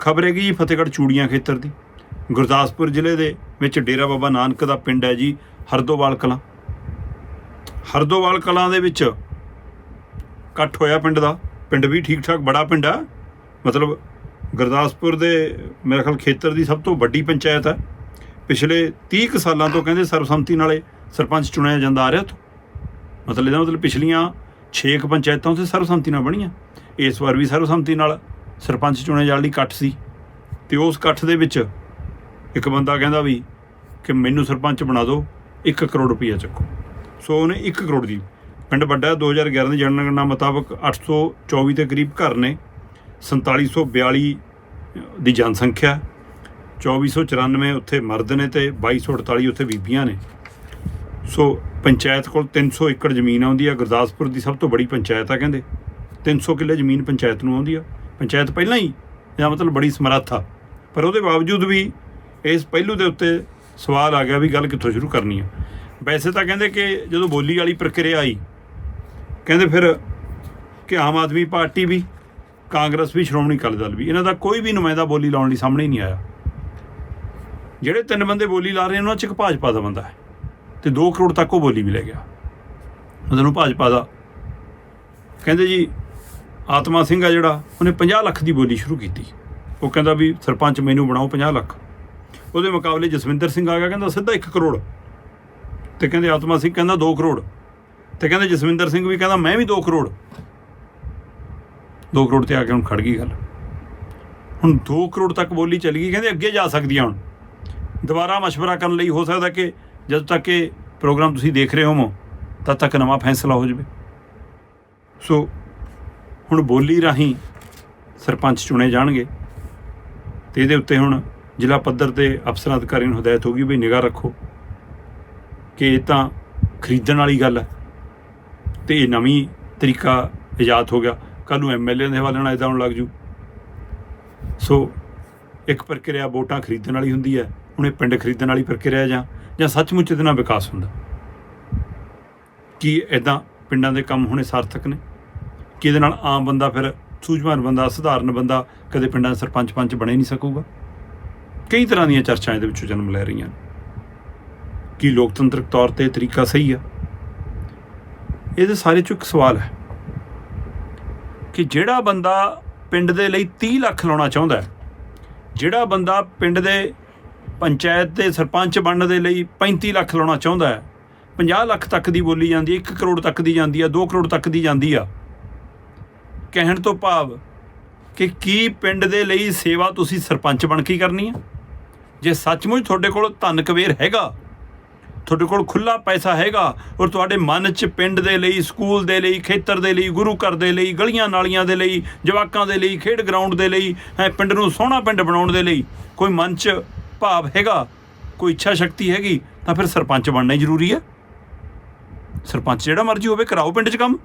ਖਬਰ ਹੈਗੀ ਜੀ ਫਤਿਹਗੜ੍ਹ ਚੂੜੀਆਂ ਖੇਤਰ ਦੀ। ਗੁਰਦਾਸਪੁਰ ਜ਼ਿਲ੍ਹੇ ਦੇ ਵਿੱਚ ਡੇਰਾ ਬਾਬਾ ਨਾਨਕ ਦਾ ਪਿੰਡ ਹੈ ਜੀ ਹਰਦੋਵਾਲ ਕਲਾਂ। ਹਰਦੋਵਾਲ ਕਲਾਂ ਦੇ ਵਿੱਚ ਇਕੱਠ ਹੋਇਆ ਪਿੰਡ ਦਾ। ਪਿੰਡ ਵੀ ਠੀਕ ਠਾਕ ਬੜਾ ਪਿੰਡ ਆ। ਮਤਲਬ ਗੁਰਦਾਸਪੁਰ ਦੇ ਮੇਰੇ ਖਿਆਲ ਖੇਤਰ ਦੀ ਸਭ ਤੋਂ ਵੱਡੀ ਪੰਚਾਇਤ ਹੈ। ਪਿਛਲੇ 30 ਕੁ ਸਾਲਾਂ ਤੋਂ ਕਹਿੰਦੇ ਸਰਬਸੰਮਤੀ ਨਾਲੇ ਸਰਪੰਚ ਚੁਣਿਆ ਜਾਂਦਾ ਆ ਰਿਹਾ ਤੋਂ ਮਤਲਬ ਇਹਦਾ ਮਤਲਬ ਪਿਛਲੀਆਂ 6 ਕੁ ਪੰਚਾਇਤਾਂ ਉੱਥੇ ਸਰਬਸੰਮਤੀ ਨਾਲ ਬਣੀਆਂ। ਇਸ ਵਾਰ ਵੀ ਸਰਬਸੰਮਤੀ ਨਾਲ ਸਰਪੰਚ ਚੁਣੇ ਜਾਣ ਲਈ ਇਕੱਠ ਸੀ। ਤੇ ਉਸ ਇਕੱਠ ਦੇ ਵਿੱਚ ਇੱਕ ਬੰਦਾ ਕਹਿੰਦਾ ਵੀ ਕਿ ਮੈਨੂੰ ਸਰਪੰਚ ਬਣਾ ਦਿਓ 1 ਕਰੋੜ ਰੁਪਈਆ ਚੱਕੋ। ਸੋ ਉਹਨੇ 1 ਕਰੋੜ ਦੀ ਪਿੰਡ ਵੱਡਾ ਹੈ, 2011 ਦੀ ਜਨਗਣਨਾ ਮੁਤਾਬਕ 824 ਦੇ ਕਰੀਬ ਘਰ ਨੇ। 4742 ਦੀ ਜਨਸੰਖਿਆ 2494 ਉੱਥੇ ਮਰਦ ਨੇ ਤੇ 2248 ਉੱਥੇ ਬੀਬੀਆਂ ਨੇ। ਸੋ ਪੰਚਾਇਤ ਕੋਲ 300 ਏਕੜ ਜ਼ਮੀਨ ਆਉਂਦੀ ਆ, ਗੁਰਦਾਸਪੁਰ ਦੀ ਸਭ ਤੋਂ ਬੜੀ ਪੰਚਾਇਤ ਆ ਕਹਿੰਦੇ। 300 ਕਿੱਲੇ ਜ਼ਮੀਨ ਪੰਚਾਇਤ ਨੂੰ ਆਉਂਦੀ ਆ। ਪੰਚਾਇਤ ਪਹਿਲਾਂ ਹੀ ਇਹਦਾ ਮਤਲਬ ਬੜੀ ਸਮਰੱਥ। ਆ ਪਰ ਉਹਦੇ ਬਾਵਜੂਦ ਵੀ ਇਸ ਪਹਿਲੂ ਦੇ ਉੱਤੇ ਸਵਾਲ ਆ ਗਿਆ ਵੀ ਗੱਲ ਕਿੱਥੋਂ ਸ਼ੁਰੂ ਕਰਨੀ ਆ। ਵੈਸੇ ਤਾਂ ਕਹਿੰਦੇ ਕਿ ਜਦੋਂ ਬੋਲੀ ਵਾਲੀ ਪ੍ਰਕਿਰਿਆ ਆਈ, ਕਹਿੰਦੇ ਫਿਰ ਕਿ ਆਮ ਆਦਮੀ ਪਾਰਟੀ ਵੀ ਕਾਂਗਰਸ ਵੀ ਸ਼੍ਰੋਮਣੀ ਅਕਾਲੀ ਦਲ ਵੀ, ਇਹਨਾਂ ਦਾ ਕੋਈ ਵੀ ਨੁਮਾਇੰਦਾ ਬੋਲੀ ਲਾਉਣ ਲਈ ਸਾਹਮਣੇ ਹੀ ਨਹੀਂ ਆਇਆ। ਜਿਹੜੇ ਤਿੰਨ ਬੰਦੇ ਬੋਲੀ ਲਾ ਰਹੇ ਉਹਨਾਂ ਚ ਇੱਕ ਭਾਜਪਾ ਦਾ ਬੰਦਾ ਹੈ ਤੇ 2 ਕਰੋੜ ਤੱਕ ਉਹ ਬੋਲੀ ਵੀ ਲੈ ਗਿਆ। ਉਹਨਾਂ ਨੂੰ ਭਾਜਪਾ ਦਾ। ਕਹਿੰਦੇ ਜੀ, ਆਤਮਾ ਸਿੰਘ ਆ ਜਿਹੜਾ, ਉਹਨੇ 50 ਲੱਖ ਦੀ ਬੋਲੀ ਸ਼ੁਰੂ ਕੀਤੀ। ਉਹ ਕਹਿੰਦਾ ਵੀ, ਸਰਪੰਚ ਮੈਨੂੰ ਬਣਾਓ 50 ਲੱਖ। ਉਹਦੇ ਮੁਕਾਬਲੇ ਜਸਵਿੰਦਰ ਸਿੰਘ ਆ ਗਿਆ, ਕਹਿੰਦਾ ਸਿੱਧਾ 1 ਕਰੋੜ। ਤੇ ਕਹਿੰਦੇ ਆਤਮਾ ਸਿੰਘ ਕਹਿੰਦਾ 2 ਕਰੋੜ। ਤੇ ਕਹਿੰਦੇ ਜਸਵਿੰਦਰ ਸਿੰਘ ਵੀ ਕਹਿੰਦਾ ਮੈਂ ਵੀ 2 ਕਰੋੜ। 2 ਕਰੋੜ ਤੇ ਆ ਕੇ ਹੁਣ ਖੜ ਗਈ ਗੱਲ ਹੁਣ 2 ਕਰੋੜ ਤੱਕ ਬੋਲੀ ਚੱਲ ਗਈ ਕਹਿੰਦੇ ਅੱਗੇ ਜਾ ਸਕਦੀ ਆ ਹੁਣ ਦੁਬਾਰਾ مشورہ ਕਰਨ ਲਈ ਹੋ ਸਕਦਾ ਕਿ ਜਦ ਤੱਕ ਇਹ ਪ੍ਰੋਗਰਾਮ ਤੁਸੀਂ ਦੇਖ ਰਹੇ ਹੋਵੋ ਤਦ ਤੱਕ ਨਵਾਂ ਫੈਸਲਾ ਹੋ ਜਾਵੇ ਸੋ ਹੁਣ ਬੋਲੀ ਰਾਹੀਂ ਸਰਪੰਚ ਚੁਣੇ ਜਾਣਗੇ ਤੇ ਇਹਦੇ ਉੱਤੇ ਹੁਣ ਜ਼ਿਲ੍ਹਾ ਪੱਧਰ ਤੇ ਅਫਸਰਾਂ ਅਧਿਕਾਰੀਆਂ ਨੂੰ ਹਦਾਇਤ ਹੋਗੀ ਵੀ ਨਿਗਾਹ ਰੱਖੋ ਕਿ ਇਹ ਤਾਂ ਖਰੀਦਣ ਵਾਲੀ ਗੱਲ ਹੈ ਤੇ ਇਹ ਨਵੀਂ ਤਰੀਕਾ ਇਜਾਦ ਹੋ ਗਿਆ ਕੱਲ ਨੂੰ ਐਮਐਲਏ ਦੇ ਹਵਾਲੇ ਨਾਲ ਇਦਾਂ ਹੋਣ ਲੱਗ ਜੂ। ਸੋ ਇੱਕ ਪ੍ਰਕਿਰਿਆ ਵੋਟਾਂ ਖਰੀਦਣ ਵਾਲੀ ਹੁੰਦੀ ਹੈ, ਹੁਣ ਪਿੰਡ ਖਰੀਦਣ ਵਾਲੀ ਪ੍ਰਕਿਰਿਆ ਜਾਂ ਜਾਂ ਸੱਚਮੁੱਚ ਇਹਦੇ ਨਾਲ ਵਿਕਾਸ ਹੁੰਦਾ। ਕੀ ਇਦਾਂ ਪਿੰਡਾਂ ਦੇ ਕੰਮ ਹੋਣੇ ਸਾਰਥਕ ਨੇ? ਕਿ ਇਹਦੇ ਨਾਲ ਆਮ ਬੰਦਾ ਫਿਰ ਸੂਝਵਾਨ ਬੰਦਾ, ਸਧਾਰਨ ਬੰਦਾ ਕਦੇ ਪਿੰਡਾਂ ਦਾ ਸਰਪੰਚ ਪੰਚ ਬਣੇ ਨਹੀਂ ਸਕੂਗਾ? ਕਈ ਤਰ੍ਹਾਂ ਦੀਆਂ ਚਰਚਾਵਾਂ ਇਹਦੇ ਵਿੱਚੋਂ ਜਨਮ ਲੈ ਰਹੀਆਂ ਕੀ ਲੋਕਤੰਤਰਕ ਤੌਰ ਤੇ ਤਰੀਕਾ ਸਹੀ ਆ? ਇਹਦੇ ਸਾਰੇ ਚੋਂ ਇੱਕ ਸਵਾਲ ਹੈ। ਕਿ ਜਿਹੜਾ ਬੰਦਾ ਪਿੰਡ ਦੇ ਲਈ 30 ਲੱਖ ਲਾਉਣਾ ਚਾਹੁੰਦਾ ਜਿਹੜਾ ਬੰਦਾ ਪਿੰਡ ਦੇ ਪੰਚਾਇਤ ਦੇ ਸਰਪੰਚ ਬਣਨ ਦੇ ਲਈ 35 ਲੱਖ ਲਾਉਣਾ ਚਾਹੁੰਦਾ ਹੈ 50 ਲੱਖ ਤੱਕ ਦੀ ਬੋਲੀ ਜਾਂਦੀ ਹੈ 1 ਕਰੋੜ ਤੱਕ ਦੀ ਜਾਂਦੀ ਹੈ 2 ਕਰੋੜ ਤੱਕ ਦੀ ਜਾਂਦੀ ਆ। ਕਹਿਣ ਤੋਂ ਭਾਵ ਕਿ ਕੀ ਪਿੰਡ ਦੇ ਲਈ ਸੇਵਾ ਤੁਸੀਂ ਸਰਪੰਚ ਬਣ ਕੇ ਕਰਨੀ ਹੈ? ਜੇ ਸੱਚਮੁੱਚ ਤੁਹਾਡੇ ਕੋਲ ਧਨ ਕਵੇਰ ਹੈਗਾ ਤੁਹਾਡੇ ਕੋਲ ਖੁੱਲਾ ਪੈਸਾ ਹੈਗਾ ਔਰ ਤੁਹਾਡੇ ਮਨ 'ਚ ਪਿੰਡ ਦੇ ਲਈ, ਸਕੂਲ ਦੇ ਲਈ, ਖੇਤਰ ਦੇ ਲਈ, ਗੁਰੂ ਘਰ ਦੇ ਲਈ, ਗਲੀਆਂ ਨਾਲੀਆਂ ਦੇ ਲਈ, ਜਵਾਕਾਂ ਦੇ ਲਈ, ਖੇਡ ਗਰਾਊਂਡ ਦੇ ਲਈ, ਹੈ, ਪਿੰਡ ਨੂੰ ਸੋਹਣਾ ਪਿੰਡ ਬਣਾਉਣ ਦੇ ਲਈ ਕੋਈ ਮਨ 'ਚ ਭਾਵ ਹੈਗਾ, ਕੋਈ ਇੱਛਾ ਸ਼ਕਤੀ ਹੈਗੀ, ਤਾਂ ਫਿਰ ਸਰਪੰਚ ਬਣਨਾ ਹੀ ਜ਼ਰੂਰੀ ਹੈ। ਸਰਪੰਚ ਜਿਹੜਾ ਮਰਜ਼ੀ ਹੋਵੇ, ਕਰਾਓ ਪਿੰਡ 'ਚ ਕੰਮ,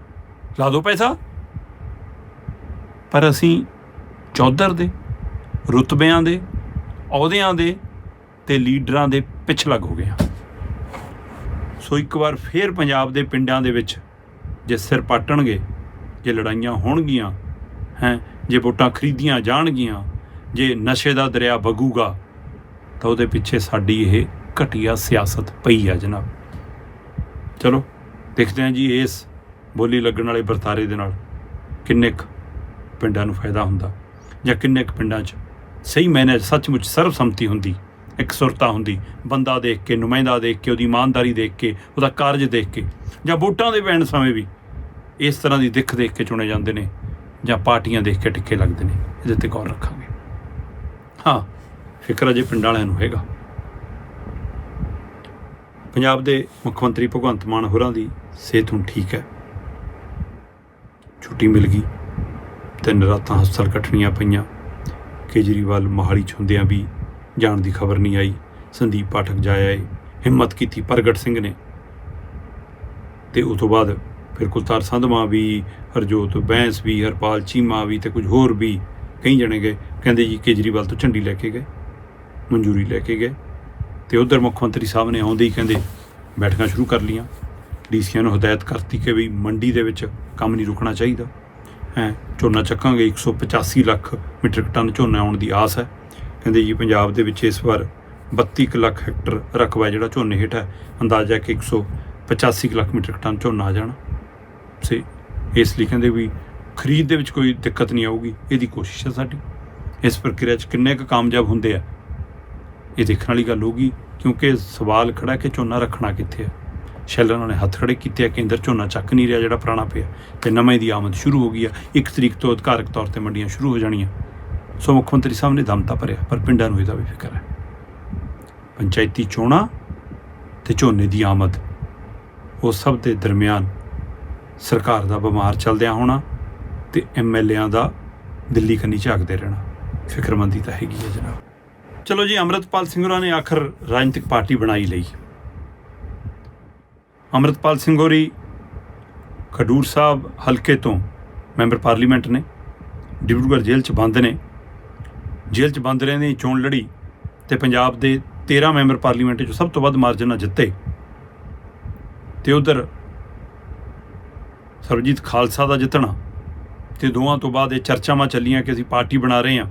ਲਾ ਦਿਓ ਪੈਸਾ। ਪਰ ਅਸੀਂ ਚੌਧਰ ਦੇ, ਰੁਤਬਿਆਂ ਦੇ, ਅਹੁਦਿਆਂ ਦੇ ਤੇ ਲੀਡਰਾਂ ਦੇ ਪਿਛਲੱਗ ਹੋ ਗਏ ਹਾਂ। ਸੋ ਇੱਕ ਵਾਰ ਫੇਰ ਪੰਜਾਬ ਦੇ ਪਿੰਡਾਂ ਦੇ ਵਿੱਚ ਜੇ ਸਿਰ ਪਾਟਣਗੇ, ਜੇ ਲੜਾਈਆਂ ਹੋਣਗੀਆਂ, ਹੈ, ਜੇ ਵੋਟਾਂ ਖਰੀਦੀਆਂ ਜਾਣਗੀਆਂ, ਜੇ ਨਸ਼ੇ ਦਾ ਦਰਿਆ ਵਗੂਗਾ, ਤਾਂ ਉਹਦੇ ਪਿੱਛੇ ਸਾਡੀ ਇਹ ਘਟੀਆ ਸਿਆਸਤ ਪਈ ਆ ਜਨਾਬ। ਚਲੋ, ਦੇਖਦੇ ਹਾਂ ਜੀ ਇਸ ਬੋਲੀ ਲੱਗਣ ਵਾਲੇ ਵਰਤਾਰੇ ਦੇ ਨਾਲ ਕਿੰਨੇ ਕੁ ਪਿੰਡਾਂ ਨੂੰ ਫਾਇਦਾ ਹੁੰਦਾ ਜਾਂ ਕਿੰਨੇ ਕੁ ਪਿੰਡਾਂ 'ਚ ਸਹੀ ਮੈਨੇ ਸੱਚਮੁੱਚ ਸਰਬਸੰਮਤੀ ਹੁੰਦੀ। ਇਕਸੁਰਤਾ ਹੁੰਦੀ। ਬੰਦਾ ਦੇਖ ਕੇ, ਨੁਮਾਇੰਦਾ ਦੇਖ ਕੇ, ਉਹਦੀ ਇਮਾਨਦਾਰੀ ਦੇਖ ਕੇ, ਉਹਦਾ ਕਾਰਜ ਦੇਖ ਕੇ, ਜਾਂ ਵੋਟਾਂ ਦੇ ਪੈਣ ਸਮੇਂ ਵੀ ਇਸ ਤਰ੍ਹਾਂ ਦੀ ਦਿੱਖ ਦੇਖ ਕੇ ਚੁਣੇ ਜਾਂਦੇ ਨੇ, ਜਾਂ ਪਾਰਟੀਆਂ ਦੇਖ ਕੇ ਟਿੱਕੇ ਲੱਗਦੇ ਨੇ। ਇਹਦੇ ਤੇ ਗੌਰ ਰੱਖਾਂਗੇ। ਹਾਂ, ਫਿਕਰ ਅਜੇ ਪਿੰਡ ਵਾਲਿਆਂ ਨੂੰ ਹੈਗਾ। ਪੰਜਾਬ ਦੇ ਮੁੱਖ ਮੰਤਰੀ ਭਗਵੰਤ ਮਾਨ ਹੋਰਾਂ ਦੀ ਸਿਹਤ ਹੁਣ ਠੀਕ ਹੈ। ਛੁੱਟੀ ਮਿਲ ਗਈ। ਤਿੰਨ ਰਾਤਾਂ ਹਸਪਤਾਲ ਕੱਟਣੀਆਂ ਪਈਆਂ। ਕੇਜਰੀਵਾਲ ਮੋਹਾਲੀ ਚ ਹੁੰਦਿਆਂ ਵੀ ਜਾਣ ਦੀ ਖਬਰ ਨਹੀਂ ਆਈ। ਸੰਦੀਪ ਪਾਠਕ ਜਾਇਆ ਏ ਹਿੰਮਤ ਕੀਤੀ ਪ੍ਰਗਟ ਸਿੰਘ ਨੇ। ਤੇ ਉਸ ਤੋਂ ਬਾਅਦ ਫਿਰ ਕੁਲਤਾਰ ਸੰਧਮਾ ਵੀ, ਹਰਜੋਤ ਬੈਂਸ ਵੀ, ਹਰਪਾਲ ਚੀਮਾ ਵੀ ਤੇ ਕੁਝ ਹੋਰ ਵੀ ਕਈ ਜਣੇ ਗਏ। ਕਹਿੰਦੇ ਜੀ ਕੇਜਰੀਵਾਲ ਤੋਂ ਝੰਡੀ ਲੈ ਕੇ ਗਏ, ਮਨਜ਼ੂਰੀ ਲੈ ਕੇ ਗਏ। ਤੇ ਉਧਰ ਮੁੱਖ ਮੰਤਰੀ ਸਾਹਿਬ ਨੇ ਆਉਂਦੇ ਹੀ ਕਹਿੰਦੇ, ਬੈਠਕਾਂ ਸ਼ੁਰੂ ਕਰ ਲੀਆਂ ਡੀਸੀਆਂ ਨੂੰ ਹਦਾਇਤ ਕਰਤੀ ਕਿ ਵੀ ਮੰਡੀ ਦੇ ਵਿੱਚ ਕੰਮ ਨਹੀਂ ਰੁਕਣਾ ਚਾਹੀਦਾ। ਹੈ, ਝੋਨਾ ਚੱਕਾਂਗੇ 185 ਲੱਖ ਮੀਟ੍ਰਿਕ ਟਨ ਝੋਨਾ ਆਉਣ ਦੀ ਆਸ ਹੈ। ਕਹਿੰਦੇ ਜੀ ਪੰਜਾਬ ਦੇ ਵਿੱਚ ਇਸ ਵਾਰ 32 ਕੁ ਲੱਖ ਹੈਕਟਰ ਰਕਬਾ ਜਿਹੜਾ ਝੋਨੇ ਹੇਠ ਹੈ। ਅੰਦਾਜ਼ਾ ਕਿ 185 ਕੁ ਲੱਖ ਮੀਟ੍ਰਿਕ ਟਨ ਝੋਨਾ ਆ ਜਾਣਾ। ਸੇ, ਇਸ ਲਈ ਕਹਿੰਦੇ ਵੀ ਖਰੀਦ ਦੇ ਵਿੱਚ ਕੋਈ ਦਿੱਕਤ ਨਹੀਂ ਆਊਗੀ, ਇਹਦੀ ਕੋਸ਼ਿਸ਼ ਹੈ ਸਾਡੀ। ਇਸ ਪ੍ਰਕਿਰਿਆ 'ਚ ਕਿੰਨੇ ਕੁ ਕਾਮਯਾਬ ਹੁੰਦੇ ਆ, ਇਹ ਦੇਖਣ ਵਾਲੀ ਗੱਲ ਹੋਊਗੀ, ਕਿਉਂਕਿ ਸਵਾਲ ਖੜਾ ਕਿ ਝੋਨਾ ਰੱਖਣਾ ਕਿੱਥੇ ਹੈ ਸ਼ੈਲਰਾਂ ਨੇ ਹੱਥ ਖੜੇ ਕੀਤੇ ਆ ਕੇਂਦਰ ਝੋਨਾ ਚੱਕ ਨਹੀਂ ਰਿਹਾ ਜਿਹੜਾ ਪੁਰਾਣਾ ਪਿਆ, ਤੇ ਨਵੇਂ ਦੀ ਆਮਦ ਸ਼ੁਰੂ ਹੋ ਗਈ ਆ। ਇੱਕ ਤਰੀਕ ਤੋਂ ਅਧਿਕਾਰਕ ਤੌਰ ਤੇ ਮੰਡੀਆਂ ਸ਼ੁਰੂ ਹੋ ਜਾਣੀਆਂ। ਸੋ ਮੁੱਖ ਮੰਤਰੀ ਸਾਹਿਬ ਨੇ ਦਮ ਤਾਂ ਭਰਿਆ, ਪਰ ਪਿੰਡਾਂ ਨੂੰ ਇਹਦਾ ਵੀ ਫਿਕਰ ਹੈ। ਪੰਚਾਇਤੀ ਚੋਣਾਂ ਤੇ ਝੋਨੇ ਦੀ ਆਮਦ, ਉਹ ਸਭ ਦੇ ਦਰਮਿਆਨ ਸਰਕਾਰ ਦਾ ਬਿਮਾਰ ਚੱਲਦਿਆਂ ਹੋਣਾ ਤੇ ਐਮਐਲਏਆਂ ਦਾ ਦਿੱਲੀ ਕੰਨੀ ਝਾਕਦੇ ਰਹਿਣਾ, ਫਿਕਰਮੰਦੀ ਤਾਂ ਹੈਗੀ ਹੈ ਜਨਾਬ। ਚਲੋ ਜੀ, ਅੰਮ੍ਰਿਤਪਾਲ ਸਿੰਘ ਹੋਰਾਂ ਨੇ ਆਖਰ ਰਾਜਨੀਤਿਕ ਪਾਰਟੀ ਬਣਾਈ ਲਈ। ਅੰਮ੍ਰਿਤਪਾਲ ਸਿੰਘ ਹੋਰੀ ਖਡੂਰ ਸਾਹਿਬ ਹਲਕੇ ਤੋਂ ਮੈਂਬਰ ਪਾਰਲੀਮੈਂਟ ਨੇ, ਡਿਬਰੂਗੜ੍ਹ ਜੇਲ੍ਹ 'ਚ ਬੰਦ ਨੇ। ਜੇਲ੍ਹ 'ਚ ਬੰਦ ਰਹਿੰਦੇ ਚੋਣ ਲੜੀ ਤੇ ਪੰਜਾਬ ਦੇ 13 ਮੈਂਬਰ ਪਾਰਲੀਮੈਂਟ 'ਚ ਸਭ ਤੋਂ ਵੱਧ ਮਾਰਜਨ ਨਾਲ ਜਿੱਤੇ। ਤੇ ਉਧਰ ਸਰਬਜੀਤ ਖਾਲਸਾ ਦਾ ਜਿੱਤਣਾ ਤੇ ਦੋਵਾਂ ਤੋਂ ਬਾਅਦ ਇਹ ਚਰਚਾਵਾਂ ਚੱਲੀਆਂ ਕਿ ਅਸੀਂ ਪਾਰਟੀ ਬਣਾ ਰਹੇ ਹਾਂ।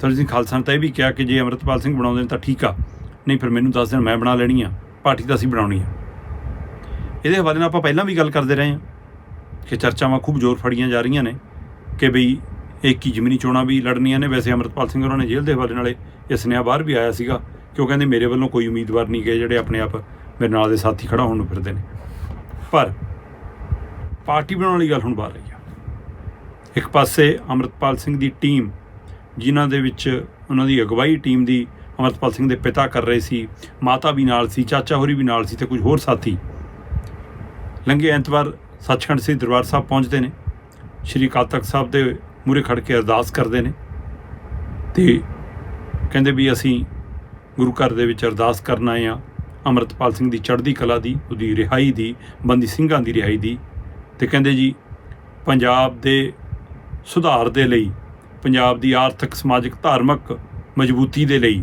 ਸਰਬਜੀਤ ਖਾਲਸਾ ਨੇ ਤਾਂ ਇਹ ਵੀ ਕਿਹਾ ਕਿ ਜੇ ਅਮਰਤਪਾਲ ਸਿੰਘ ਬਣਾਉਂਦੇ ਨੇ ਤਾਂ ਠੀਕ ਆ, ਨਹੀਂ ਫਿਰ ਮੈਨੂੰ ਦੱਸ ਦੇਣ ਮੈਂ ਬਣਾ ਲੈਣੀ ਆ, ਪਾਰਟੀ ਤਾਂ ਅਸੀਂ ਬਣਾਉਣੀ ਆ। ਇਹਦੇ ਹਵਾਲੇ ਨਾਲ ਆਪਾਂ ਪਹਿਲਾਂ ਵੀ ਗੱਲ ਕਰਦੇ ਰਹੇ ਹਾਂ ਕਿ ਚਰਚਾਵਾਂ ਖੂਬ ਜ਼ੋਰ ਫੜੀਆਂ ਜਾ ਰਹੀਆਂ ਨੇ ਕਿ ਬਈ ਇੱਕ ਹੀ ਜ਼ਮੀਨੀ ਚੋਣਾਂ ਵੀ ਲੜਨੀਆਂ ਨੇ। ਵੈਸੇ ਅਮਰਤਪਾਲ ਸਿੰਘ ਹੋਰਾਂ ਨੇ ਜੇਲ੍ਹ ਦੇ ਹਵਾਲੇ ਨਾਲੇ ਇਹ ਸੁਨੇਹਾ ਬਾਹਰ ਵੀ ਆਇਆ ਸੀਗਾ ਕਿਉਂ ਕਹਿੰਦੇ ਮੇਰੇ ਵੱਲੋਂ ਕੋਈ ਉਮੀਦਵਾਰ ਨਹੀਂ ਗਏ ਜਿਹੜੇ ਆਪਣੇ ਆਪ ਮੇਰੇ ਨਾਲ ਦੇ ਸਾਥੀ ਖੜਾ ਹੋਣ ਨੂੰ ਫਿਰਦੇ ਨੇ। ਪਰ ਪਾਰਟੀ ਬਣਾਉਣ ਵਾਲੀ ਗੱਲ ਹੁਣ ਬਾਹਰ ਆਈ ਆ। ਇੱਕ ਪਾਸੇ ਅਮਰਤਪਾਲ ਸਿੰਘ ਦੀ ਟੀਮ, ਜਿਨ੍ਹਾਂ ਦੇ ਵਿੱਚ ਉਹਨਾਂ ਦੀ ਅਗਵਾਈ ਟੀਮ ਦੀ ਅਮਰਤਪਾਲ ਸਿੰਘ ਦੇ ਪਿਤਾ ਕਰ ਰਹੇ ਸੀ, ਮਾਤਾ ਵੀ ਨਾਲ ਸੀ, ਚਾਚਾ ਹੋਰੀ ਵੀ ਨਾਲ ਸੀ ਤੇ ਕੁਝ ਹੋਰ ਸਾਥੀ ਲੰਘੇ ਐਤਵਾਰ ਸੱਚਖੰਡ ਸ੍ਰੀ ਦਰਬਾਰ ਸਾਹਿਬ ਪਹੁੰਚਦੇ ਨੇ। ਸ਼੍ਰੀ ਅਕਾਲ ਤਖਤ ਸਾਹਿਬ ਦੇ ਮੂਹਰੇ ਖੜ ਕੇ ਅਰਦਾਸ ਕਰਦੇ ਨੇ ਤੇ ਕਹਿੰਦੇ ਵੀ ਅਸੀਂ ਗੁਰੂ ਘਰ ਦੇ ਵਿੱਚ ਅਰਦਾਸ ਕਰਨ ਆਏ ਆ ਅਮਰਤਪਾਲ ਸਿੰਘ ਦੀ ਚੜ੍ਹਦੀ ਕਲਾ ਦੀ, ਉਹਦੀ ਰਿਹਾਈ ਦੀ, ਬੰਦੀ ਸਿੰਘਾਂ ਦੀ ਰਿਹਾਈ ਦੀ। ਤੇ ਕਹਿੰਦੇ ਜੀ, ਪੰਜਾਬ ਦੇ ਸੁਧਾਰ ਦੇ ਲਈ, ਪੰਜਾਬ ਦੀ ਆਰਥਿਕ, ਸਮਾਜਿਕ, ਧਾਰਮਿਕ ਮਜ਼ਬੂਤੀ ਦੇ ਲਈ,